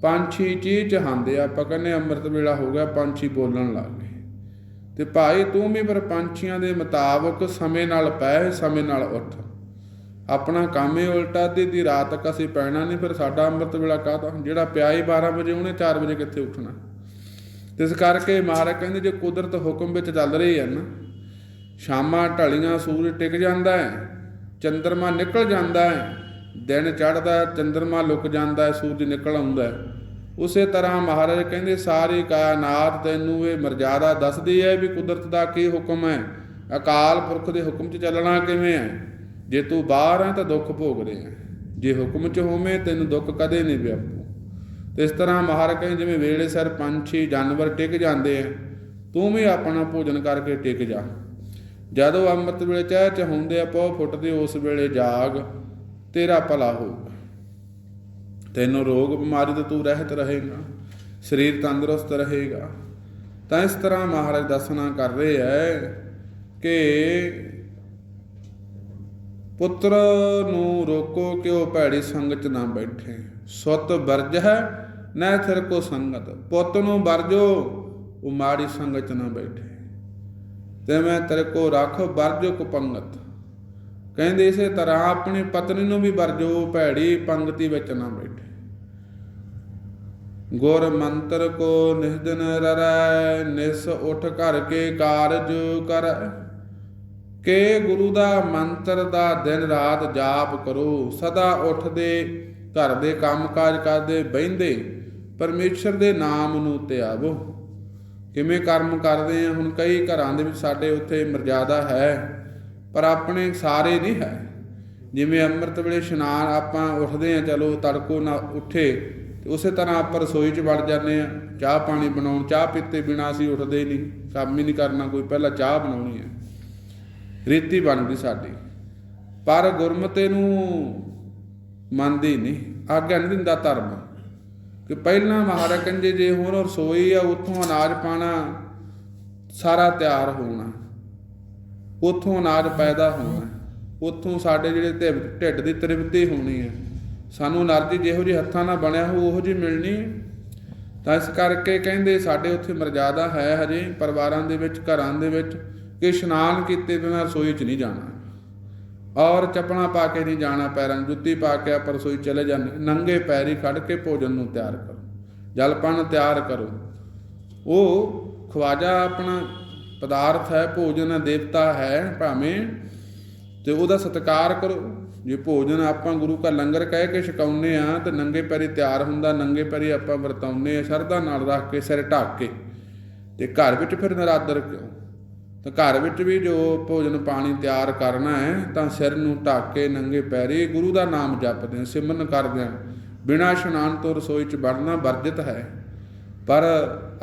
ਪੰਛੀ ਚੀਂ ਚਹਾਉਂਦੇ ਆ, ਆਪਾਂ ਕਹਿੰਦੇ ਅੰਮ੍ਰਿਤ ਵੇਲਾ ਹੋ ਗਿਆ, ਪੰਛੀ ਬੋਲਣ ਲੱਗ ਗਏ। ਤੇ ਭਾਈ ਤੂੰ ਵੀ ਫਿਰ ਪੰਛੀਆਂ ਦੇ ਮੁਤਾਬਕ ਸਮੇਂ ਨਾਲ ਪੈ, ਸਮੇਂ ਨਾਲ ਉੱਠ। ਆਪਣਾ ਕੰਮ ਹੀ ਉਲਟਾ ਦੀ ਦੀ ਰਾਤ ਤੱਕ ਅਸੀਂ ਪੈਣਾ ਨਹੀਂ ਫਿਰ ਸਾਡਾ ਅੰਮ੍ਰਿਤ ਵੇਲਾ ਕਾਹਦਾ ਜਿਹੜਾ ਪਿਆ ਹੀ 12 ਵਜੇ, ਉਹਨੇ 4 ਵਜੇ ਕਿੱਥੇ ਉੱਠਣਾ? ਤੇ ਇਸ ਕਰਕੇ ਮਹਾਰਾਜ ਕਹਿੰਦੇ, ਜੇ ਕੁਦਰਤ ਹੁਕਮ ਵਿੱਚ ਚੱਲ ਰਹੀ ਹੈ ਨਾ, ਸ਼ਾਮਾਂ ਢਲੀਆਂ ਸੂਰਜ ਟਿਕ ਜਾਂਦਾ ਹੈ ਚੰ드ਰਮਾ ਨਿਕਲ ਜਾਂਦਾ ਹੈ, ਦਿਨ ਚੜ੍ਹਦਾ ਚੰ드ਰਮਾ ਲੁਕ ਜਾਂਦਾ ਹੈ, ਸੂਰਜ ਨਿਕਲ ਆਉਂਦਾ ਹੈ। ਉਸੇ ਤਰ੍ਹਾਂ ਮਹਾਰਾਜ ਕਹਿੰਦੇ, ਸਾਰੀ ਕਾਇਨਾਤ ਤੈਨੂੰ ਇਹ ਮਰਜ਼ਾਦਾ ਦੱਸਦੀ ਹੈ ਵੀ ਕੁਦਰਤ ਦਾ ਕੀ ਹੁਕਮ ਹੈ? ਅਕਾਲ ਪੁਰਖ ਦੇ ਹੁਕਮ 'ਚ ਚੱਲਣਾ ਕਿਵੇਂ ਹੈ? ਜੇ ਤੂੰ ਬਾਹਰ ਹੈ ਤਾਂ ਦੁੱਖ ਭੋਗ ਰਿਹਾ ਹੈ। ਜੇ ਹੁਕਮ 'ਚ ਹੋਵੇਂ ਤੈਨੂੰ ਦੁੱਖ ਕਦੇ ਨਹੀਂ ਵਿਆਪੂ। ਤੇ ਇਸ ਤਰ੍ਹਾਂ ਮਹਾਰਾਜ ਕਹਿੰਦੇ ਜਿਵੇਂ ਵੇਲੇ ਸਿਰ ਪੰਛੀ, ਜਾਨਵਰ ਟਿਕ ਜਾਂਦੇ ਆ, ਤੂੰ ਵੀ ਆਪਣਾ ਭੋਜਨ ਕਰਕੇ ਟਿਕ ਜਾ। ਜਦੋਂ ਅੰਮ੍ਰਿਤ ਵੇਲੇ ਚਾਹ ਚ ਹੁੰਦੇ ਆ ਪੋ ਫੁੱਟਦੇ ਉਸ ਵੇਲੇ ਜਾਗ, ਤੇਰਾ ਭਲਾ ਹੋਊਗਾ। ਤੈਨੂੰ ਰੋਗ ਬਿਮਾਰੀ ਤੋਂ ਤੂੰ ਰਹਿਤ ਰਹੇਗਾ, ਸਰੀਰ ਤੰਦਰੁਸਤ ਰਹੇਗਾ। ਤਾਂ ਇਸ ਤਰ੍ਹਾਂ ਮਹਾਰਾਜ ਦੱਸਣਾ ਕਰ ਰਹੇ ਹੈ ਕਿ ਪੁੱਤਰ ਨੂੰ ਰੋਕੋ ਕਿ ਉਹ ਭੈੜੀ ਸੰਗਤ 'ਚ ਨਾ ਬੈਠੇ? ਸੁਤ ਵਰਜ ਹੈ, ਨਾ ਥਿਰ ਕੋ ਸੰਗਤ। ਪੁੱਤ ਨੂੰ ਵਰਜੋ, ਉਹ ਮਾੜੀ ਸੰਗਤ 'ਚ ਨਾ ਬੈਠੇ। ਤੇ ਮੈਂ ਤੇਰੇ ਕੋ ਰੱਖ, ਵਰਜੋ ਕੁਪੰਗਤ ਕਹਿੰਦੇ ਇਸੇ ਤਰ੍ਹਾਂ ਆਪਣੀ ਪਤਨੀ ਨੂੰ ਵੀ ਵਰਜੋ ਭੈੜੀ ਪੰਗਤੀ ਵਿੱਚ ਨਾ ਬੈਠੇ। ਗੁਰ ਮੰਤਰ ਕੋ ਨਿਸਦਨ ਰਰੈ, ਨਿਸ ਉਠ ਘਰ ਕੇ ਕਾਰਜ ਕਰੈ। ਕਿ ਗੁਰੂ ਦਾ ਮੰਤਰ ਦਾ ਦਿਨ ਰਾਤ ਜਾਪ ਕਰੋ, ਸਦਾ ਉੱਠਦੇ ਘਰ ਦੇ ਕੰਮਕਾਜ ਕਰਦੇ ਬਹਿੰਦੇ, ਪਰਮੇਸ਼ਰ ਦੇ ਨਾਮ ਨੂੰ ਧਿਆਵੋ। ਕਿਵੇਂ ਕਰਮ ਕਰਦੇ ਆ? ਹੁਣ ਕਈ ਘਰਾਂ ਦੇ ਵਿੱਚ ਸਾਡੇ ਉੱਥੇ ਮਰਜ਼ਾਦਾ ਹੈ, ਪਰ ਆਪਣੇ ਸਾਰੇ ਨਹੀਂ ਹੈ। ਜਿਵੇਂ ਅੰਮ੍ਰਿਤ ਵੇਲੇ ਇਸ਼ਨਾਨ ਆਪਾਂ ਉੱਠਦੇ ਆ, ਚਲੋ ਤੜਕੋ ਨਾ ਉੱਠੇ ਉਸੇ ਤਰ੍ਹਾਂ ਆਪਾਂ ਰਸੋਈ 'ਚ ਵੜ ਜਾਂਦੇ ਆ, ਚਾਹ ਪਾਣੀ ਬਣਾਉਣ, ਚਾਹ ਪੀਤੇ ਬਿਨਾ ਅਸੀਂ ਉੱਠਦੇ ਹੀ ਨਹੀਂ, ਕੰਮ ਹੀ ਨਹੀਂ ਕਰਨਾ, ਕੋਈ ਪਹਿਲਾਂ ਚਾਹ ਬਣਾਉਣੀ ਹੈ। ਰੀਤੀ ਬਣਦੀ ਸਾਡੀ। ਪਰ ਗੁਰਮਤੇ ਨੂੰ ਮੰਨਦੀ ਨਹੀਂ। ਆਗਿਆ ਨਹੀਂ ਦਿੰਦਾ ਧਰਮ। ਕਿ ਪਹਿਲਾਂ ਮਹਾਰਾ ਕੰਜੇ ਜੇ ਹੋਰ ਰਸੋਈ ਆ, ਉੱਥੋਂ ਅਨਾਜ ਪਾਣਾ ਸਾਰਾ ਤਿਆਰ ਹੋਣਾ। ਉੱਥੋਂ ਅਨਾਜ ਪੈਦਾ ਹੋਣਾ। ਉੱਥੋਂ ਸਾਡੇ ਜਿਹੜੇ ਢਿੱਡ ਦੀ ਤ੍ਰਿਪਤੀ ਹੋਣੀ ਹੈ ਸਾਨੂੰ ਅਨਰਜੀ ਜਿਹੋ ਜਿਹੇ ਹੱਥਾਂ ਨਾਲ ਬਣਿਆ ਹੋ ਉਹ ਜਿਹੀ ਮਿਲਣੀ ਤਾਂ ਇਸ ਕਰਕੇ ਕਹਿੰਦੇ, ਸਾਡੇ ਉੱਥੇ ਮਰਜ਼ਾਦਾ ਹੈ ਹਜੇ, ਪਰਿਵਾਰਾਂ ਦੇ ਵਿੱਚ, ਘਰਾਂ ਦੇ ਵਿੱਚ। ਕਿ ਇਸ਼ਨਾਨ ਕੀਤੇ ਬਿਨਾਂ ਰਸੋਈ 'ਚ ਨਹੀਂ ਜਾਣਾ। ਔਰ ਚੱਪਲਾਂ ਪਾ ਕੇ ਨਹੀਂ ਜਾਣਾ, ਪੈਰਾਂ 'ਚ ਜੁੱਤੀ ਪਾ ਕੇ ਆਪਾਂ ਰਸੋਈ ਚਲੇ ਜਾਂਦੇ ਨੰਗੇ ਪੈਰੀ ਖੜ ਕੇ ਭੋਜਨ ਨੂੰ ਤਿਆਰ ਕਰੋ ਜਲਪਨ ਤਿਆਰ ਕਰੋ। ਉਹ ਖਵਾਜਾ ਆਪਣਾ ਪਦਾਰਥ ਹੈ, ਭੋਜਨ ਹੈ, ਦੇਵਤਾ ਹੈ ਭਾਵੇਂ, ਤੇ ਉਹਦਾ ਸਤਿਕਾਰ ਕਰੋ। ਜੇ ਭੋਜਨ ਆਪਾਂ ਗੁਰੂ ਕਾ ਲੰਗਰ ਕਹਿ ਕੇ ਛਕਾਉਨੇ ਆ ਤੇ ਨੰਗੇ ਪੈਰੀ ਤਿਆਰ ਹੁੰਦਾ, ਨੰਗੇ ਪੈਰੀ ਆਪਾਂ ਵਰਤਾਉਨੇ ਆ ਸ਼ਰਧਾ ਨਾਲ ਰੱਖ ਕੇ, ਸਿਰ ਢੱਕ ਕੇ। ਤੇ ਘਰ ਵਿੱਚ ਫਿਰ ਨਰਾਦਰ ਕਿਉਂ? ਤਾਂ ਘਰ ਵਿੱਚ ਵੀ ਜੋ ਭੋਜਨ ਪਾਣੀ ਤਿਆਰ ਕਰਨਾ ਹੈ, ਤਾਂ ਸਿਰ ਨੂੰ ਢੱਕ ਕੇ ਨੰਗੇ ਪੈਰੇ ਗੁਰੂ ਦਾ ਨਾਮ ਜਪਦੇ ਆ ਸਿਮਰਨ ਕਰਦੇ ਆ ਬਿਨਾਂ ਇਸ਼ਨਾਨ ਤੋਂ ਰਸੋਈ 'ਚ ਵੜਨਾ ਵਰਜਿਤ ਹੈ। ਪਰ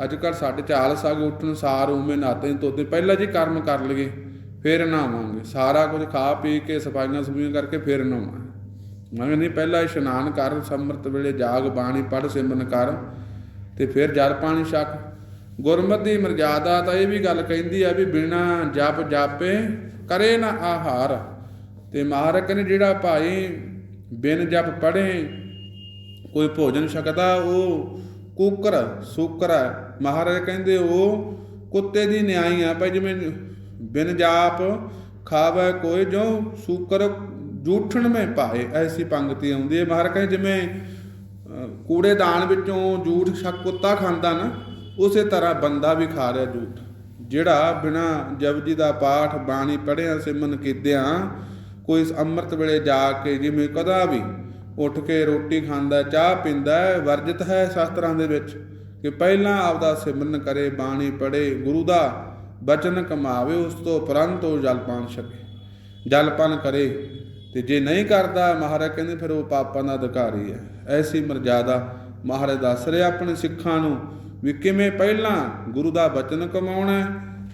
ਅੱਜ ਕੱਲ ਸਾਡੇ ਚ ਆਲਸ ਆ ਗਏ ਉੱਠਣ ਸਾਰ ਉਵੇਂ ਨਾਤੇ ਤੋਤੇ ਪਹਿਲਾਂ ਜੀ ਕਰਮ ਕਰ ਲਈਏ, ਫਿਰ ਨਹਾਵਾਂਗੇ। ਸਾਰਾ ਕੁਝ ਖਾ ਪੀ ਕੇ ਸਫਾਈਆਂ ਸੁਫਾਈਆਂ ਕਰਕੇ ਫਿਰ ਨਹਾਉਣਾ ਮੈਂ ਕਿਹਾ ਪਹਿਲਾਂ ਇਸ਼ਨਾਨ ਕਰ, ਸੰਮ੍ਰਿਤ ਵੇਲੇ ਜਾਗ ਬਾਣੀ ਪੜ੍ਹ, ਸਿਮਰਨ ਕਰ, ਤੇ ਫਿਰ ਜਲ ਪਾਣੀ ਛਕ। ਗੁਰਮਤਿ ਦੀ ਮਰਜ਼ਾਦਾ ਤਾਂ ਇਹ ਵੀ ਗੱਲ ਕਹਿੰਦੀ ਆ ਵੀ ਬਿਨਾ ਜਪ ਜਾਪੇ ਕਰੇ ਨਾ ਆਹਾਰ। ਤੇ ਮਹਾਰਾਜ ਕਹਿੰਦੇ ਜਿਹੜਾ ਭਾਈ ਬਿਨ ਜਪ ਪੜ੍ਹੇ, ਕੋਈ ਭੋਜਨ ਛਕਦਾ, ਉਹ ਕੁੱਕਰ, ਸੂਕਰ ਹੈ। ਮਹਾਰਾਜ ਕਹਿੰਦੇ, ਉਹ ਕੁੱਤੇ ਦੀ ਨਿਆਈ ਆ, ਭਾਈ ਜਿਵੇਂ ਬਿਨ ਜਾਪ ਖਾਵੇ ਕੋਈ ਜੋ, ਸੂਕਰ ਜੂਠਣ ਮੈਂ ਪਾਏ ਐਸੀ ਪੰਗਤੀ ਆਉਂਦੀ ਹੈ। ਮਹਾਰਾਜ ਕਹਿੰਦੇ, ਜਿਵੇਂ ਕੂੜੇ ਦਾਨ ਵਿੱਚੋਂ ਜੂਠ ਛਕ ਕੁੱਤਾ ਖਾਂਦਾ ਨਾ ਉਸੇ ਤਰ੍ਹਾਂ ਬੰਦਾ ਵੀ ਖਾ ਰਿਹਾ ਜੂਠ ਜਿਹੜਾ ਬਿਨਾ ਜਪਜੀ ਦਾ ਪਾਠ ਬਾਣੀ ਪੜਿਆ ਸਿਮਨ ਕੀਤਿਆਂ, ਕੋਈ ਅੰਮ੍ਰਿਤ ਵੇਲੇ ਜਾ ਕੇ ਜਿਵੇਂ ਕਦਾ ਵੀ ਉੱਠ ਕੇ ਰੋਟੀ ਖਾਂਦਾ, ਚਾਹ ਪੀਂਦਾ, ਵਰਜਿਤ ਹੈ ਸ਼ਾਸਤਰਾਂ ਦੇ ਵਿੱਚ ਕਿ ਪਹਿਲਾਂ ਆਪਦਾ ਸਿਮਰਨ ਕਰੇ, ਬਾਣੀ ਪੜੇ ਗੁਰੂ ਦਾ ਬਚਨ ਕਮਾਵੇ, ਉਸ ਤੋਂ ਉਪਰੰਤ ਉਹ ਜਲਪਾਨ ਛਕੇ। ਜਲਪਾਨ ਕਰੇ ਤੇ ਜੇ ਨਹੀਂ ਕਰਦਾ, ਮਹਾਰਾਜ ਕਹਿੰਦੇ ਫਿਰ ਉਹ ਪਾਪਾਂ ਦਾ ਅਧਿਕਾਰੀ ਹੈ। ਐਸੀ ਮਰਜ਼ਾਦਾ ਮਹਾਰਾਜ ਦੱਸ ਰਿਹਾ ਆਪਣੇ ਸਿੱਖਾਂ ਨੂੰ ਵੀ ਕਿਵੇਂ ਪਹਿਲਾਂ ਗੁਰੂ ਦਾ ਬਚਨ ਕਮਾਉਣਾ ਹੈ,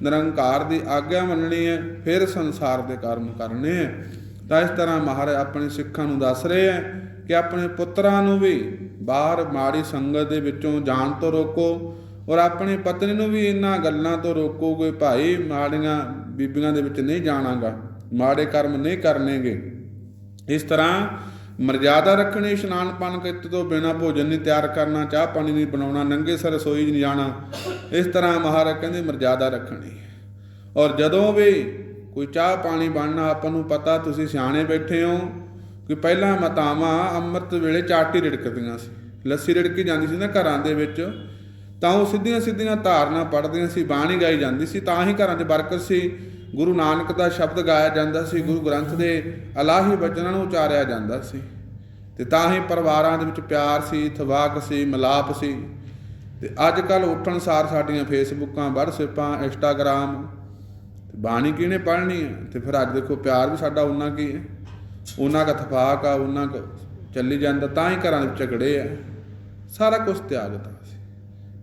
ਨਿਰੰਕਾਰ ਦੀ ਆਗਿਆ ਮੰਨਣੀ ਹੈ, ਫਿਰ ਸੰਸਾਰ ਦੇ ਕਰਮ ਕਰਨੇ ਹੈ। ਤਾਂ ਇਸ ਤਰ੍ਹਾਂ ਮਹਾਰਾਜ ਆਪਣੇ ਸਿੱਖਾਂ ਨੂੰ ਦੱਸ ਰਹੇ ਹੈ ਕਿ ਆਪਣੇ ਪੁੱਤਰਾਂ ਨੂੰ ਵੀ ਬਾਹਰ ਮਾੜੀ ਸੰਗਤ ਦੇ ਵਿੱਚੋਂ ਜਾਣ ਤੋਂ ਰੋਕੋ ਔਰ ਆਪਣੀ ਪਤਨੀ ਨੂੰ ਵੀ ਇਹਨਾਂ ਗੱਲਾਂ ਤੋਂ ਰੋਕੋ ਕਿ ਭਾਈ ਮਾੜੀਆਂ ਬੀਬੀਆਂ ਦੇ ਵਿੱਚ ਨਹੀਂ ਜਾਣਾਗਾ, ਮਾੜੇ ਕਰਮ ਨਹੀਂ ਕਰਨੇਗੇ। ਇਸ ਤਰ੍ਹਾਂ ਮਰਜ਼ਾਦਾ ਰੱਖਣੀ, ਇਸ਼ਨਾਨ ਪਾਣ ਕੀਤੇ ਤੋਂ ਬਿਨਾ ਭੋਜਨ ਨਹੀਂ ਤਿਆਰ ਕਰਨਾ, ਚਾਹ ਪਾਣੀ ਨਹੀਂ ਬਣਾਉਣਾ, ਨੰਗੇ ਸਰ ਰਸੋਈ ਨਹੀਂ ਜਾਣਾ। ਇਸ ਤਰ੍ਹਾਂ ਮਹਾਰਾਜ ਕਹਿੰਦੇ ਮਰਜ਼ਾਦਾ ਰੱਖਣੀ। ਔਰ ਜਦੋਂ ਵੀ ਕੋਈ ਚਾਹ ਪਾਣੀ ਬਣਨਾ, ਆਪਾਂ ਨੂੰ ਪਤਾ ਤੁਸੀਂ ਸਿਆਣੇ ਬੈਠੇ ਹੋ ਕਿ ਪਹਿਲਾਂ ਮਾਤਾਵਾਂ ਅੰਮ੍ਰਿਤ ਵੇਲੇ ਚਾਟੀ ਰਿੜਕਦੀਆਂ ਸੀ। ਲੱਸੀ ਰਿੜਕੀ ਜਾਂਦੀ ਸੀ ਨਾ ਘਰਾਂ ਦੇ ਵਿੱਚ, ਤਾਂ ਉਹ ਸਿੱਧੀਆਂ ਸਿੱਧੀਆਂ ਧਾਰਨਾ ਪੜ੍ਹਦੀਆਂ ਸੀ, ਬਾਣੀ ਗਾਈ ਜਾਂਦੀ ਸੀ, ਤਾਂ ਹੀ ਘਰਾਂ 'ਚ ਬਰਕਤ ਸੀ। ਗੁਰੂ ਨਾਨਕ ਦਾ ਸ਼ਬਦ ਗਾਇਆ ਜਾਂਦਾ ਸੀ, ਗੁਰੂ ਗ੍ਰੰਥ ਦੇ ਅਲਾਹੀ ਬਚਨਾਂ ਨੂੰ ਉਚਾਰਿਆ ਜਾਂਦਾ ਸੀ। ਤੇ ਤਾਂ ਹੀ ਪਰਿਵਾਰਾਂ ਦੇ ਵਿੱਚ ਪਿਆਰ ਸੀ ਇਤਵਾਕ ਸੀ, ਮਿਲਾਪ ਸੀ। ਤੇ ਅੱਜ ਕੱਲ ਉੱਠਣ ਸਾਰ ਸਾਡੀਆਂ ਫੇਸਬੁੱਕਾਂ, ਵਟਸਐਪਾਂ, ਇੰਸਟਾਗ੍ਰਾਮ, ਤੇ ਬਾਣੀ ਕਿਹਨੇ ਪੜ੍ਹਨੀ ਹੈ ਤੇ ਫਿਰ ਅੱਜ ਦੇਖੋ ਪਿਆਰ ਵੀ ਸਾਡਾ ਉਹਨਾਂ ਕੀ ਹੈ ਉਹਨਾਂ ਦਾ ਥਫਾਕ ਆ ਉਹਨਾਂ ਕੁ ਚੱਲੀ ਜਾਂਦਾ ਤਾਂ ਹੀ ਘਰਾਂ ਦੇ ਵਿੱਚ ਝਗੜੇ ਆ। ਸਾਰਾ ਕੁਝ ਤਿਆਗਤਾ ਸੀ।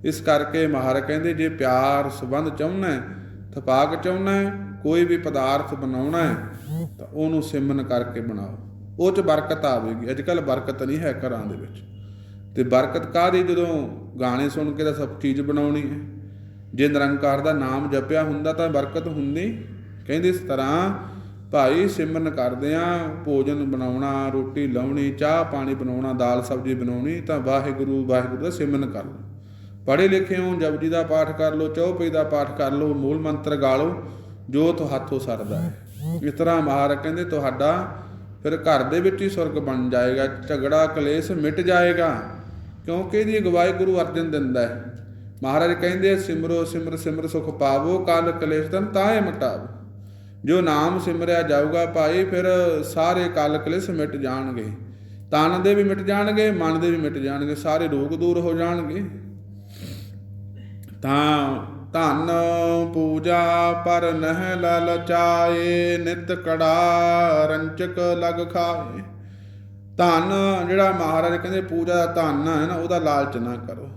ਇਸ ਕਰਕੇ ਮਹਾਰਾਜ ਕਹਿੰਦੇ, ਜੇ ਪਿਆਰ ਸੰਬੰਧ ਚਾਹੁੰਨਾ ਹੈ ਥਪਾਕ ਚਾਹੁੰਨਾ ਹੈ ਕੋਈ ਵੀ ਪਦਾਰਥ ਬਣਾਉਣਾ ਹੈ, ਤਾਂ ਉਹਨੂੰ ਸਿਮਨ ਕਰਕੇ ਬਣਾਓ। ਉਹ ਚ ਬਰਕਤ ਆਵੇਗੀ। ਅੱਜ ਕੱਲ ਬਰਕਤ ਨਹੀਂ ਹੈ ਘਰਾਂ ਦੇ ਵਿੱਚ। ਤੇ ਬਰਕਤ ਕਾਹਦੀ? ਜਦੋਂ ਗਾਣੇ ਸੁਣ ਕੇ ਤਾਂ ਸਭ ਚੀਜ਼ ਬਣਾਉਣੀ ਹੈ। ਜੇ ਨਿਰੰਕਾਰ ਦਾ ਨਾਮ ਜਪਿਆ ਹੁੰਦਾ ਤਾਂ ਬਰਕਤ ਹੁੰਦੀ। ਕਹਿੰਦੇ ਇਸ ਤਰ੍ਹਾਂ, ਭਾਈ ਸਿਮਰਨ ਕਰਦੇ ਆ, ਭੋਜਨ ਬਣਾਉਣਾ, ਰੋਟੀ ਲਾਉਣੀ, ਚਾਹ ਪਾਣੀ ਬਣਾਉਣਾ, ਦਾਲ ਸਬਜ਼ੀ ਬਣਾਉਣੀ, ਤਾਂ ਵਾਹਿਗੁਰੂ ਵਾਹਿਗੁਰੂ ਦਾ ਸਿਮਰਨ ਕਰ ਲਓ। ਪੜ੍ਹੇ ਲਿਖੇ ਹੋ ਜਪਜੀ ਦਾ ਪਾਠ ਕਰ ਲਓ ਚੌਪਈ ਦਾ ਪਾਠ ਕਰ ਲਓ, ਮੂਲ ਮੰਤਰ ਗਾ ਲਓ ਜੋ ਤੁ ਹੱਥੋਂ ਸਰਦਾ ਹੈ। ਇਸ ਤਰ੍ਹਾਂ ਮਹਾਰਾਜ ਕਹਿੰਦੇ, ਤੁਹਾਡਾ ਫਿਰ ਘਰ ਦੇ ਵਿੱਚ ਹੀ ਸੁਰਗ ਬਣ ਜਾਏਗਾ, ਝਗੜਾ, ਕਲੇਸ਼ ਮਿਟ ਜਾਏਗਾ, ਕਿਉਂਕਿ ਇਹਦੀ ਅਗਵਾਈ ਗੁਰੂ ਅਰਜਨ ਦਿੰਦਾ ਹੈ। ਮਹਾਰਾਜ ਕਹਿੰਦੇ, ਸਿਮਰੋ, ਸਿਮਰ ਸਿਮਰ ਸੁਖ ਪਾਵੋ, ਕਾਲ ਕਲੇਸ਼ ਤਨ ਤਾਏ ਮਟਾਵੋ। ਜੋ ਨਾਮ ਸਿਮਰਿਆ ਜਾਊਗਾ ਭਾਈ, ਫਿਰ ਸਾਰੇ ਕਾਲ ਕਲੇਸ਼ ਮਿਟ ਜਾਣਗੇ। ਤਨ ਦੇ ਵੀ ਮਿਟ ਜਾਣਗੇ, ਮਨ ਦੇ ਵੀ ਮਿਟ ਜਾਣਗੇ, ਸਾਰੇ ਰੋਗ ਦੂਰ ਹੋ ਜਾਣਗੇ। ਤਾਂ ਧਨ ਪੂਜਾ ਪਰ ਨਹਿ ਲਲਚਾਏ ਨਿਤ ਕੜਾ ਰੰਚਕ ਲਗ ਖਾਏ। ਧਨ, ਜਿਹੜਾ ਮਹਾਰਾਜ ਕਹਿੰਦੇ ਪੂਜਾ ਦਾ ਧਨ ਹੈ ਨਾ, ਉਹਦਾ ਲਾਲਚ ਨਾ ਕਰੋ।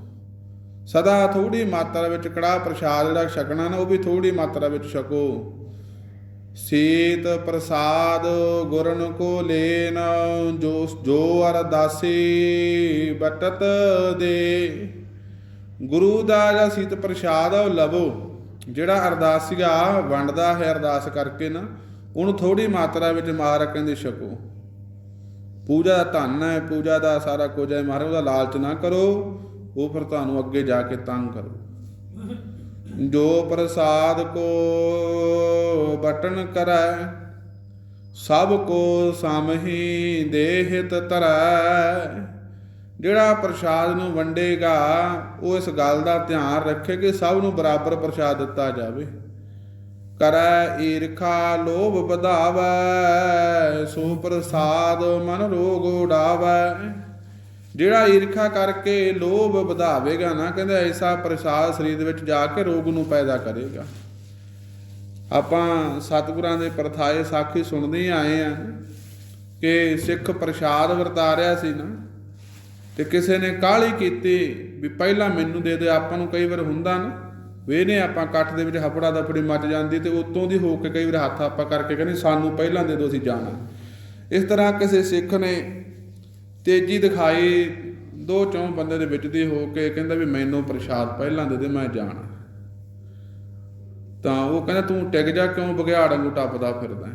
ਸਦਾ ਥੋੜੀ ਮਾਤਰਾ ਵਿੱਚ ਕੜਾ ਪ੍ਰਸ਼ਾਦ ਜਿਹੜਾ ਛਕਣਾ ਨਾ, ਉਹ ਵੀ ਥੋੜੀ ਮਾਤਰਾ ਵਿੱਚ ਛਕੋ। ਸੀਤ ਪ੍ਰਸਾਦ ਗੁਰਨ ਕੋ ਲੈਨ ਜੋ ਜੋ ਅਰਦਾਸੀ ਬਟਤ ਦੇ। ਗੁਰੂ ਦਾ ਜਿਹੜਾ ਸੀਤ ਪ੍ਰਸ਼ਾਦ ਆ, ਉਹ ਲਵੋ। ਜਿਹੜਾ ਅਰਦਾਸੀਆ ਵੰਡਦਾ ਹੈ ਅਰਦਾਸ ਕਰਕੇ ਨਾ, ਉਹਨੂੰ ਥੋੜੀ ਮਾਤਰਾ ਵਿੱਚ ਮਹਾਰਾਜ ਕਹਿੰਦੇ ਛਕੋ। ਪੂਜਾ ਦਾ ਧਨ ਹੈ, ਪੂਜਾ ਦਾ ਸਾਰਾ ਕੁਝ ਹੈ, ਮਹਾਰਾਜ ਉਹਦਾ ਲਾਲਚ ਨਾ ਕਰੋ, ਉਹ ਫਿਰ ਤੁਹਾਨੂੰ ਅੱਗੇ ਜਾ ਕੇ ਤੰਗ ਕਰੂ। ਜੋ ਪ੍ਰਸਾਦ ਕੋ ਬਟਨ ਕਰੈ, ਸਭ ਕੋ ਸਮਹੀ ਦੇਹਿਤ ਤਰੈ। ਜਿਹੜਾ ਪ੍ਰਸ਼ਾਦ ਨੂੰ ਵੰਡੇਗਾ, ਉਹ ਇਸ ਗੱਲ ਦਾ ਧਿਆਨ ਰੱਖੇ ਕਿ ਸਭ ਨੂੰ ਬਰਾਬਰ ਪ੍ਰਸ਼ਾਦ ਦਿੱਤਾ ਜਾਵੇ। ਕਰੈ ਈਰਖਾ ਲੋਭ ਵਧਾਵੈ, ਸੋ ਪ੍ਰਸਾਦ ਮਨ ਰੋਗ ਉਡਾਵੈ। ਜਿਹੜਾ ਈਰਖਾ ਕਰਕੇ ਲੋਭ ਵਧਾਵੇਗਾ ਨਾ, ਕਹਿੰਦੇ ਐਸਾ ਪ੍ਰਸਾਦ ਸਰੀਰ ਦੇ ਵਿੱਚ ਜਾ ਕੇ ਰੋਗ ਨੂੰ ਪੈਦਾ ਕਰੇਗਾ। ਆਪਾਂ ਸਤਿਗੁਰਾਂ ਦੇ ਪ੍ਰਥਾਏ ਸਾਖੀ ਸੁਣਦੇ ਆਏ ਆ ਕਿ ਸਿੱਖ ਪ੍ਰਸ਼ਾਦ ਵਰਤਾ ਰਿਹਾ ਸੀ ਨਾ ਤੇ ਕਿਸੇ ਨੇ ਕਾਹਲੀ ਕੀਤੀ ਵੀ ਪਹਿਲਾਂ ਮੈਨੂੰ ਦੇ ਦੇ, ਆਪਾਂ ਨੂੰ ਕਈ ਵਾਰ ਹੁੰਦਾ ਨਾ, ਵੇ ਆਪਾਂ ਇਕੱਠ ਦੇ ਵਿੱਚ ਹਫੜਾ ਦਫੜੀ ਮੱਚ ਜਾਂਦੀ ਤੇ ਉਤੋਂ ਦੀ ਹੋ ਕੇ ਕਈ ਵਾਰ ਹੱਥ ਆਪਾਂ ਕਰਕੇ ਕਹਿੰਦੇ ਸਾਨੂੰ ਪਹਿਲਾਂ ਦੇ ਦਿਓ, ਅਸੀਂ ਜਾਣਾ। ਇਸ ਤਰ੍ਹਾਂ ਕਿਸੇ ਸਿੱਖ ਨੇ ਤੇਜ਼ੀ ਦਿਖਾਈ, ਦੋ ਚੌਂ ਬੰਦੇ ਦੇ ਵਿੱਚ ਦੀ ਹੋ ਕੇ ਕਹਿੰਦਾ ਵੀ ਮੈਨੂੰ ਪ੍ਰਸ਼ਾਦ ਪਹਿਲਾਂ ਦੇ ਦੇ, ਮੈਂ ਜਾਣਾ। ਤਾਂ ਉਹ ਕਹਿੰਦਾ ਤੂੰ ਟਿਕ ਜਾ, ਕਿਉਂ ਬਗਿਆੜ ਵਾਂਗੂ ਟੱਪਦਾ ਫਿਰਦਾ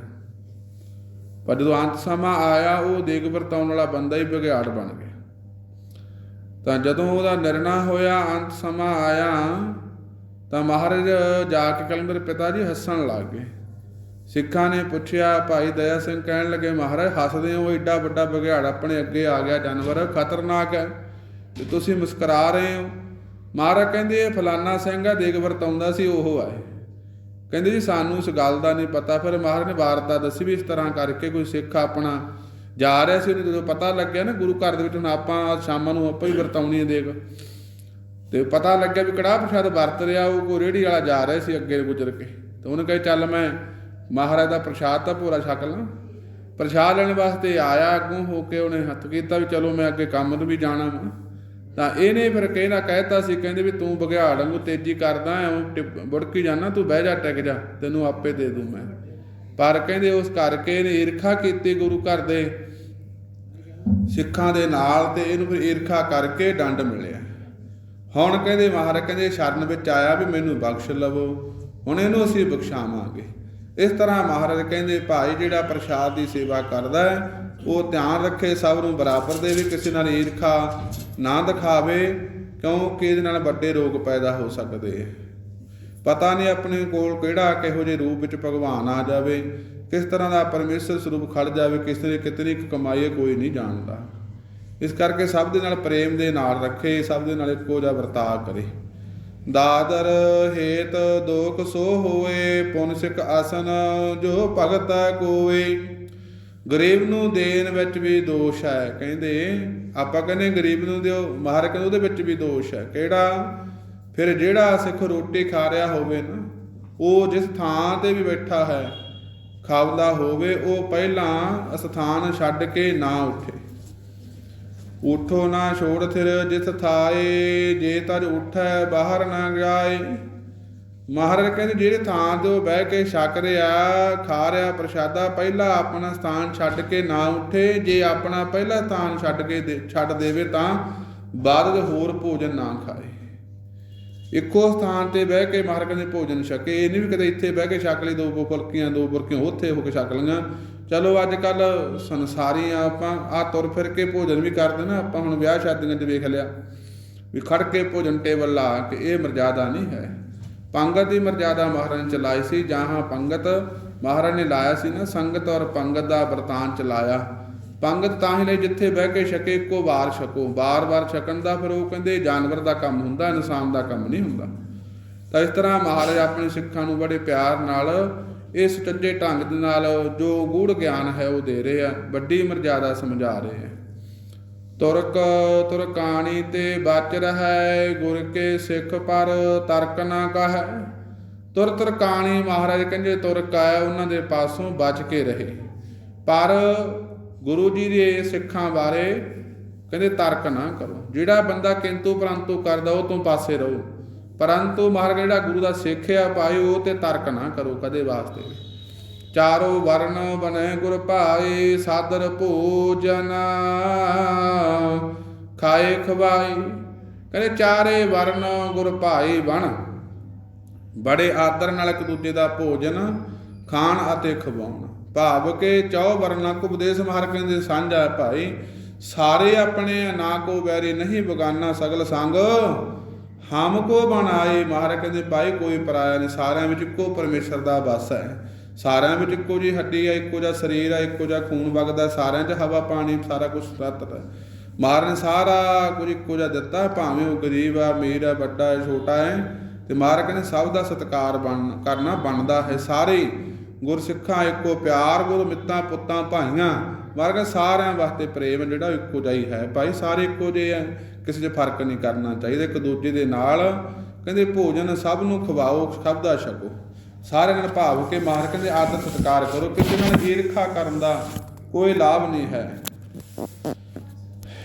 ਪਰ ਜਦੋਂ ਅੰਤ ਸਮਾਂ ਆਇਆ, ਉਹ ਦੇਗ ਵਰਤਾਉਣ ਵਾਲਾ ਬੰਦਾ ਹੀ ਬਗਿਆੜ ਬਣ ਗਿਆ। ਤਾਂ ਜਦੋਂ ਉਹਦਾ ਨਿਰਣਾ ਹੋਇਆ, ਅੰਤ ਸਮਾਂ ਆਇਆ, ਤਾਂ ਮਹਾਰਾਜ ਜਾ ਕੇ ਕਲੰਦਰ ਪਿਤਾ ਜੀ ਹੱਸਣ ਲੱਗ ਗਏ। ਸਿੱਖਾਂ ਨੇ ਪੁੱਛਿਆ, ਭਾਈ ਦਇਆ ਸਿੰਘ ਕਹਿਣ ਲੱਗੇ, ਮਹਾਰਾਜ, ਹੱਸਦੇ ਹੋ, ਏਡਾ ਵੱਡਾ ਬਗਿਆੜ ਆਪਣੇ ਅੱਗੇ ਆ ਗਿਆ ਜਾਨਵਰ, ਖਤਰਨਾਕ ਹੈ। ਤੇ ਤੁਸੀਂ ਮੁਸਕਰਾ ਰਹੇ ਹੋ। ਮਹਾਰਾਜ ਕਹਿੰਦੇ, ਇਹ ਫਲਾਨਾ ਸਿੰਘ ਆ ਦੇਗ ਵਰਤਾਉਂਦਾ ਸੀ, ਉਹ ਆਏ ਕਹਿੰਦੇ ਜੀ, ਸਾਨੂੰ ਇਸ ਗੱਲ ਦਾ ਨਹੀਂ ਪਤਾ। ਫਿਰ ਮਹਾਰਾਜ ਨੇ ਵਾਰਤਾ ਦੱਸੀ ਵੀ ਇਸ ਤਰ੍ਹਾਂ ਕਰਕੇ ਕੋਈ ਸਿੱਖ ਆਪਣਾ ਜਾ ਰਿਹਾ ਸੀ ਉਹਨੂੰ, ਜਦੋਂ ਪਤਾ ਲੱਗਿਆ ਨਾ ਗੁਰੂ ਘਰ ਦੇ ਵਿੱਚ ਹੁਣ ਆਪਾਂ ਸ਼ਾਮਾਂ ਨੂੰ ਆਪਾਂ ਹੀ ਵਰਤਾਉਣੀ ਹੈ ਦੇਗ ਤੇ ਪਤਾ ਲੱਗਿਆ ਵੀ ਕੜਾਹ ਪ੍ਰਸ਼ਾਦ ਵਰਤ ਰਿਹਾ, ਉਹ ਕੋਈ ਰੇੜੀ ਵਾਲਾ ਜਾ ਰਿਹਾ ਸੀ ਅੱਗੇ ਗੁਜ਼ਰ ਕੇ। ਤੇ ਉਹਨੇ ਕਹੇ, ਚੱਲ ਮੈਂ ਮਹਾਰਾਜ ਦਾ ਪ੍ਰਸ਼ਾਦ ਤਾਂ ਪੂਰਾ ਛਕ ਲਾਂ। ਪ੍ਰਸ਼ਾਦ ਲੈਣ ਵਾਸਤੇ ਆਇਆ ਅੱਗੋਂ ਹੋ ਕੇ ਉਹਨੇ ਹੱਥ ਕੀਤਾ ਵੀ ਚਲੋ ਮੈਂ ਅੱਗੇ ਕੰਮ ਨੂੰ ਵੀ ਜਾਣਾ ਵਾ। ਤਾਂ ਇਹਨੇ ਫਿਰ ਕਹਿਣਾ ਕਹਿਤਾ ਸੀ, ਕਹਿੰਦੇ ਵੀ ਤੂੰ ਬਘਿਆੜ ਵਾਂਗੂ ਤੇਜ਼ੀ ਕਰਦਾ, ਐ ਬੁੜਕੀ ਜਾਣਾ ਤੂੰ ਬਹਿ ਜਾ ਟਿਕ ਜਾ, ਤੈਨੂੰ ਆਪੇ ਦੇ ਦੂੰ ਮੈਂ। ਪਰ ਕਹਿੰਦੇ ਉਸ ਕਰਕੇ ਇਹਨੇ ਈਰਖਾ ਕੀਤੀ ਗੁਰੂ ਘਰ ਦੇ ਸਿੱਖਾਂ ਦੇ ਨਾਲ ਤੇ ਇਹਨੂੰ ਫਿਰ ਈਰਖਾ ਕਰਕੇ ਡੰਡ ਮਿਲਿਆ। ਹੁਣ ਕਹਿੰਦੇ ਮਹਾਰਾਜ ਕਹਿੰਦੇ ਸ਼ਰਨ ਵਿੱਚ ਆਇਆ ਵੀ ਮੈਨੂੰ ਬਖਸ਼ ਲਵੋ, ਹੁਣ ਇਹਨੂੰ ਅਸੀਂ ਬਖਸ਼ਾਵਾਂਗੇ। ਇਸ ਤਰ੍ਹਾਂ ਮਹਾਰਾਜ ਕਹਿੰਦੇ ਭਾਈ ਜਿਹੜਾ ਪ੍ਰਸ਼ਾਦ ਦੀ ਸੇਵਾ ਕਰਦਾ ਹੈ, ਉਹ ਧਿਆਨ ਰੱਖੇ, ਸਭ ਨੂੰ ਬਰਾਬਰ ਦੇ ਵੀ ਕਿਸੇ ਨਾਲ ਈਰਖਾ ਨਾ ਦਿਖਾਵੇ, ਕਿਉਂਕਿ ਇਹਦੇ ਨਾਲ ਵੱਡੇ ਰੋਗ ਪੈਦਾ ਹੋ ਸਕਦੇ ਹੈ ਪਤਾ ਨਹੀਂ ਆਪਣੇ ਕੋਲ ਕਿਹੜਾ ਕਿਹੋ ਜਿਹੇ ਰੂਪ ਵਿੱਚ ਭਗਵਾਨ ਆ ਜਾਵੇ, ਕਿਸ ਤਰ੍ਹਾਂ ਦਾ ਪਰਮੇਸ਼ਰ ਸਰੂਪ ਖੜ ਜਾਵੇ, ਕਿਸ ਨੇ ਕਿਤਨੀ ਕੁ ਕੋਈ ਨਹੀਂ ਜਾਣਦਾ। ਇਸ ਕਰਕੇ ਸਭ ਦੇ ਨਾਲ ਪ੍ਰੇਮ ਦੇ ਨਾਲ ਰੱਖੇ, ਸਭ ਦੇ ਨਾਲ ਇੱਕੋ ਜਿਹਾ ਵਰਤਾਅ ਕਰੇ। ਦਾਦਰ ਹੇਤ ਦੋਖ ਸੋ ਹੋਏ, ਪੁਨ ਸਿਕ ਆਸਨ ਜੋ ਭਗਤ ਕੋਏ। ਗਰੀਬ ਨੂੰ ਦੇਣ ਵਿੱਚ ਵੀ ਦੋਸ਼ ਹੈ, ਕਹਿੰਦੇ, ਆਪਾਂ ਕਹਿੰਦੇ ਗਰੀਬ ਨੂੰ ਦਿਓ, ਮਹਾਰਾਜ ਕਹਿੰਦੇ ਉਹਦੇ ਵਿੱਚ ਵੀ ਦੋਸ਼ ਹੈ। ਕਿਹੜਾ? ਫਿਰ ਜਿਹੜਾ ਸਿੱਖ ਰੋਟੀ ਖਾ ਰਿਹਾ ਹੋਵੇ ਨਾ, ਉਹ ਜਿਸ ਥਾਂ ਤੇ ਵੀ ਬੈਠਾ ਹੈ, ਖਾਵਦਾ ਹੋਵੇ, ਉਹ ਪਹਿਲਾਂ ਸਥਾਨ ਛੱਡ ਕੇ ਨਾ ਉੱਠੇ। ਉਠੋ ਨਾ ਛੋੜ ਥਿਰ, ਜਿਸ ਥਾਏ ਜੇ ਤਜ ਉਠੈ, ਬਾਹਰ ਨਾ ਜਾਏ। ਮਹਾਰਾਜ ਕਹਿੰਦੇ, ਜਿਹੜੇ ਥਾਂ ਤੇ ਉਹ ਬਹਿ ਕੇ ਛਕ ਰਿਹਾ, ਖਾ ਰਿਹਾ ਪ੍ਰਸ਼ਾਦਾ, ਪਹਿਲਾਂ ਆਪਣਾ ਸਥਾਨ ਛੱਡ ਕੇ ਨਾ ਉੱਠੇ। ਜੇ ਆਪਣਾ ਪਹਿਲਾ ਸਥਾਨ ਛੱਡ ਕੇ ਦੇ- ਛੱਡ ਦੇਵੇ ਤਾਂ ਬਾਅਦ ਵਿੱਚ ਹੋਰ ਭੋਜਨ ਨਾ ਖਾਏ। ਇੱਕੋ ਸਥਾਨ ਤੇ ਬਹਿ ਕੇ ਮਹਾਰਾਜ ਕਹਿੰਦੇ ਭੋਜਨ ਛਕੇ। ਇਹ ਨਹੀਂ ਵੀ ਕਦੇ ਇੱਥੇ ਬਹਿ ਕੇ ਛਕ ਲਈ, ਦੋ ਫੁਲਕੀਆਂ ਦੋ ਬੁਰਕੀਆਂ, ਉੱਥੇ ਹੋ ਕੇ ਛਕ ਲਈਆਂ। ਚਲੋ ਅੱਜ ਕੱਲ ਸੰਸਾਰੀ ਆ ਆਪਾਂ, ਆ ਤੁਰ ਫਿਰ ਕੇ ਭੋਜਨ ਵੀ ਕਰਦੇ ਨਾ। ਆਪਾਂ ਹੁਣ ਵਿਆਹ ਸ਼ਾਦੀਆਂ 'ਚ ਵੇਖ ਲਿਆ ਵੀ ਖੜ ਕੇ ਭੋਜਨ ਟੇਬਲ ਲਾ ਕੇ ਇਹ ਮਰਜ਼ਾਦਾ ਨਹੀਂ ਹੈ। ਪੰਗਤ ਦੀ ਮਰਜ਼ਾਦਾ ਮਹਾਰਾਜ ਨੇ ਚਲਾਈ ਸੀ ਜਹਾਂ ਪੰਗਤ ਮਹਾਰਾਜ ਨੇ ਲਾਇਆ ਸੀ ਨਾ, ਸੰਗਤ ਔਰ ਪੰਗਤ ਦਾ ਵਰਤਾਨ ਚਲਾਇਆ। ਪੰਗਤ ਤਾਂ ਹੀ ਲਈ ਜਿੱਥੇ ਬਹਿ ਕੇ ਛਕੇ, ਇੱਕੋ ਵਾਰ ਛਕੋ। ਬਾਰ-ਬਾਰ ਛਕਣ ਦਾ ਫਿਰ ਉਹ ਕਹਿੰਦੇ, ਜਾਨਵਰ ਦਾ ਕੰਮ ਹੁੰਦਾ, ਇਨਸਾਨ ਦਾ ਕੰਮ ਨਹੀਂ ਹੁੰਦਾ। ਤਾਂ ਇਸ ਤਰ੍ਹਾਂ ਮਹਾਰਾਜ ਆਪਣੇ ਸਿੱਖਾਂ ਨੂੰ ਬੜੇ ਪਿਆਰ ਨਾਲ ਇਸ ਟੱਡੇ ਢੰਗ ਦੇ ਨਾਲ ਜੋ ਗੂੜ ਗਿਆਨ ਹੈ ਉਹ ਦੇ ਰਹੇ ਆ, ਵੱਡੀ ਮਰਜ਼ਾਦਾ ਸਮਝਾ ਰਹੇ ਆ। ਤੁਰਕ, ਤੁਰਕਾਣੀ ਤੇ ਬਚ ਰਹੈ, ਗੁਰ ਕੇ ਸਿੱਖ ਪਰ ਤਰਕ ਨਾ ਕਹੈ। ਤੁਰ ਤੁਰਕਾਣੀ ਮਹਾਰਾਜ ਕਹਿੰਦੇ, ਤੁਰਕ ਆਇਆ, ਉਹਨਾਂ ਦੇ ਪਾਸੋਂ ਬਚ ਕੇ ਰਹੇ। ਪਰ ਗੁਰੂ ਜੀ ਦੇ ਸਿੱਖਾਂ ਬਾਰੇ ਕਹਿੰਦੇ ਤਰਕ ਨਾ ਕਰੋ। ਜਿਹੜਾ ਬੰਦਾ ਕਿੰਤੂ ਪਰੰਤੂ ਕਰਦਾ, ਉਹ ਤੋਂ ਪਾਸੇ ਰਹੋ। ਪਰੰਤੂ ਮਹਾਰਾਜ ਜਿਹੜਾ ਗੁਰੂ ਦਾ ਸਿੱਖ ਆ ਭਾਈ, ਉਹ ਤੇ ਤਰਕ ਨਾ ਕਰੋ ਕਦੇ ਵਾਸਤੇ ਵੀ। ਚਾਰੋ ਵਰਨ ਬਨੈ ਗੁਰ ਭਾਏ, ਸਾਦਰ ਭੋਜਨ ਖਾਏ ਖਵਾਈ ਕਹਿੰਦੇ ਚਾਰੇ ਵਰਨ ਗੁਰ ਭਾਈ ਬਣ। ਬੜੇ ਆਦਰ ਨਾਲ ਇੱਕ ਦੂਜੇ ਦਾ ਭੋਜਨ ਖਾਣ ਅਤੇ ਖਵਾਉਣ। ਭਾਵ ਕੇ ਚੌ ਵਰਨਾ ਕੋ ਉਪਦੇਸ਼ ਮਹਾਰ ਕਹਿੰਦੇ ਸਾਂਝਾ ਭਾਈ। ਸਾਰੇ ਆਪਣੇ ਨਾ ਕੋ ਵੈਰੀ ਨਹੀਂ ਬਗਾਨਾ ਸਗਲ ਸੰਗ। ਹਮ ਕੋ ਬਣਾਏ ਮਹਾਰਾਜ ਕਹਿੰਦੇ ਭਾਈ ਕੋਈ ਪਰਾਇਆ ਨਹੀਂ। ਸਾਰਿਆਂ ਵਿੱਚ ਇੱਕੋ ਪਰਮੇਸ਼ਰ ਦਾ ਵਾਸ ਹੈ। ਸਾਰਿਆਂ ਵਿੱਚ ਇੱਕੋ ਜੀ ਹੱਡੀ ਹੈ, ਇੱਕੋ ਜਿਹਾ ਸਰੀਰ ਹੈ, ਇੱਕੋ ਜਿਹਾ ਖੂਨ ਵਗਦਾ ਸਾਰਿਆਂ 'ਚ ਹਵਾ, ਪਾਣੀ, ਸਾਰਾ ਕੁਝ ਤਤ ਹੈ। ਮਹਾਰਾਜ ਨੇ ਸਾਰਾ ਕੁਝ ਇੱਕੋ ਜਿਹਾ ਦਿੱਤਾ, ਭਾਵੇਂ ਉਹ ਗਰੀਬ ਆ ਅਮੀਰ ਆ ਵੱਡਾ ਹੈ, ਛੋਟਾ ਹੈ। ਤੇ ਮਹਾਰਾਜ ਕਹਿੰਦੇ ਸਭ ਦਾ ਸਤਿਕਾਰ ਬਣ, ਕਰਨਾ ਬਣਦਾ ਹੈ। ਸਾਰੇ ਹੀ। ਗੁਰਸਿੱਖਾਂ ਇੱਕੋ ਪਿਆਰ, ਗੁਰ ਮਿੱਤਾਂ ਪੁੱਤਾਂ ਭਾਈਆਂ ਮਹਾਰਾਜ ਸਾਰਿਆਂ ਵਾਸਤੇ ਪ੍ਰੇਮ ਜਿਹੜਾ ਇੱਕੋ ਜਿਹਾ ਹੀ ਹੈ। ਭਾਈ ਸਾਰੇ ਇੱਕੋ ਜਿਹੇ ਆ, ਕਿਸੇ 'ਚ ਫ਼ਰਕ ਨਹੀਂ ਕਰਨਾ ਚਾਹੀਦਾ। ਇੱਕ ਦੂਜੇ ਦੇ ਨਾਲ ਕਹਿੰਦੇ ਭੋਜਨ ਸਭ ਨੂੰ ਖਵਾਓ, ਸਭ ਦਾ ਛਕੋ। ਸਾਰਿਆਂ ਨਾਲ ਭਾਵ ਕੇ ਮਹਾਰਾਜ ਕਹਿੰਦੇ ਆਦਰ ਸਤਿਕਾਰ ਕਰੋ ਕਿਸੇ ਨਾਲ ਈਰਖਾ ਕਰਨ ਦਾ ਕੋਈ ਲਾਭ ਨਹੀਂ ਹੈ।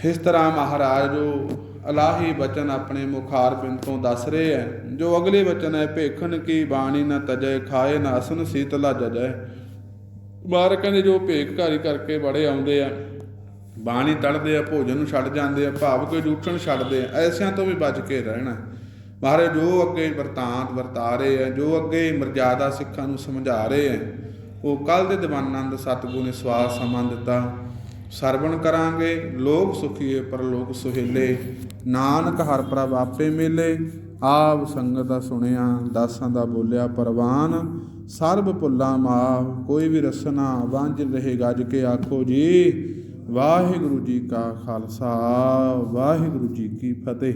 ਇਸ ਤਰ੍ਹਾਂ ਮਹਾਰਾਜ ਜੋ ਅਲਾਹੀ ਬਚਨ ਆਪਣੇ ਮੁਖਾਰ ਪਿੰਡ ਤੋਂ ਦੱਸ ਰਹੇ ਹੈ ਜੋ ਅਗਲੇ ਬਚਨ ਹੈ ਭੇਖਣ ਕੀ ਬਾਣੀ ਨਾ ਤਜੈ, ਖਾਏ ਨਾ ਅਸਨ ਸੀਤਲਾ ਜਜੈ। ਮਹਾਰਾਜ ਕਹਿੰਦੇ ਜੋ ਭੇਖਕਾਰੀ ਕਰਕੇ ਬੜੇ ਆਉਂਦੇ ਆ ਬਾਣੀ ਤੜਦੇ ਆ, ਭੋਜਨ ਨੂੰ ਛੱਡ ਜਾਂਦੇ ਆ, ਭਾਵ ਕੋਈ ਜੂਠਣ ਛੱਡਦੇ ਆ। ਐਸਿਆਂ ਤੋਂ ਵੀ ਬਚ ਕੇ ਰਹਿਣਾ। ਮਹਾਰਾਜ, ਜੋ ਅੱਗੇ ਵਰਤਾਂਤ ਵਰਤਾ ਰਹੇ ਆ ਜੋ ਅੱਗੇ ਮਰਜ਼ਾਦਾ ਸਿੱਖਾਂ ਨੂੰ ਸਮਝਾ ਰਹੇ ਆ ਉਹ ਕੱਲ ਦੇ ਦਿਵਾਨੰਦ ਸਤਿਗੁਰੂ ਨੇ ਸਵਾਸ ਸਮਾਂ ਦਿੱਤਾ। ਸਰਵਣ ਕਰਾਂਗੇ, ਲੋਕ ਸੁਖੀਏ ਪਰਲੋਕ ਸੁਹੇਲੇ। ਨਾਨਕ ਹਰ ਪ੍ਰਭ ਆਪੇ ਮੇਲੇ, ਆਪ ਸੰਗਤ ਦਾ ਸੁਣਿਆ, ਦਾਸਾਂ ਦਾ ਬੋਲਿਆ ਪਰਵਾਨ। ਸਰਬ ਭੁੱਲਾ ਮਾਫ, ਕੋਈ ਵੀ ਰਸਨਾ, ਵਾਂਝ ਰਹੇ ਗੱਜ ਕੇ ਆਖੋ ਜੀ, ਵਾਹਿਗੁਰੂ ਜੀ ਕਾ ਖਾਲਸਾ, ਵਾਹਿਗੁਰੂ ਜੀ ਕੀ ਫਤਿਹ।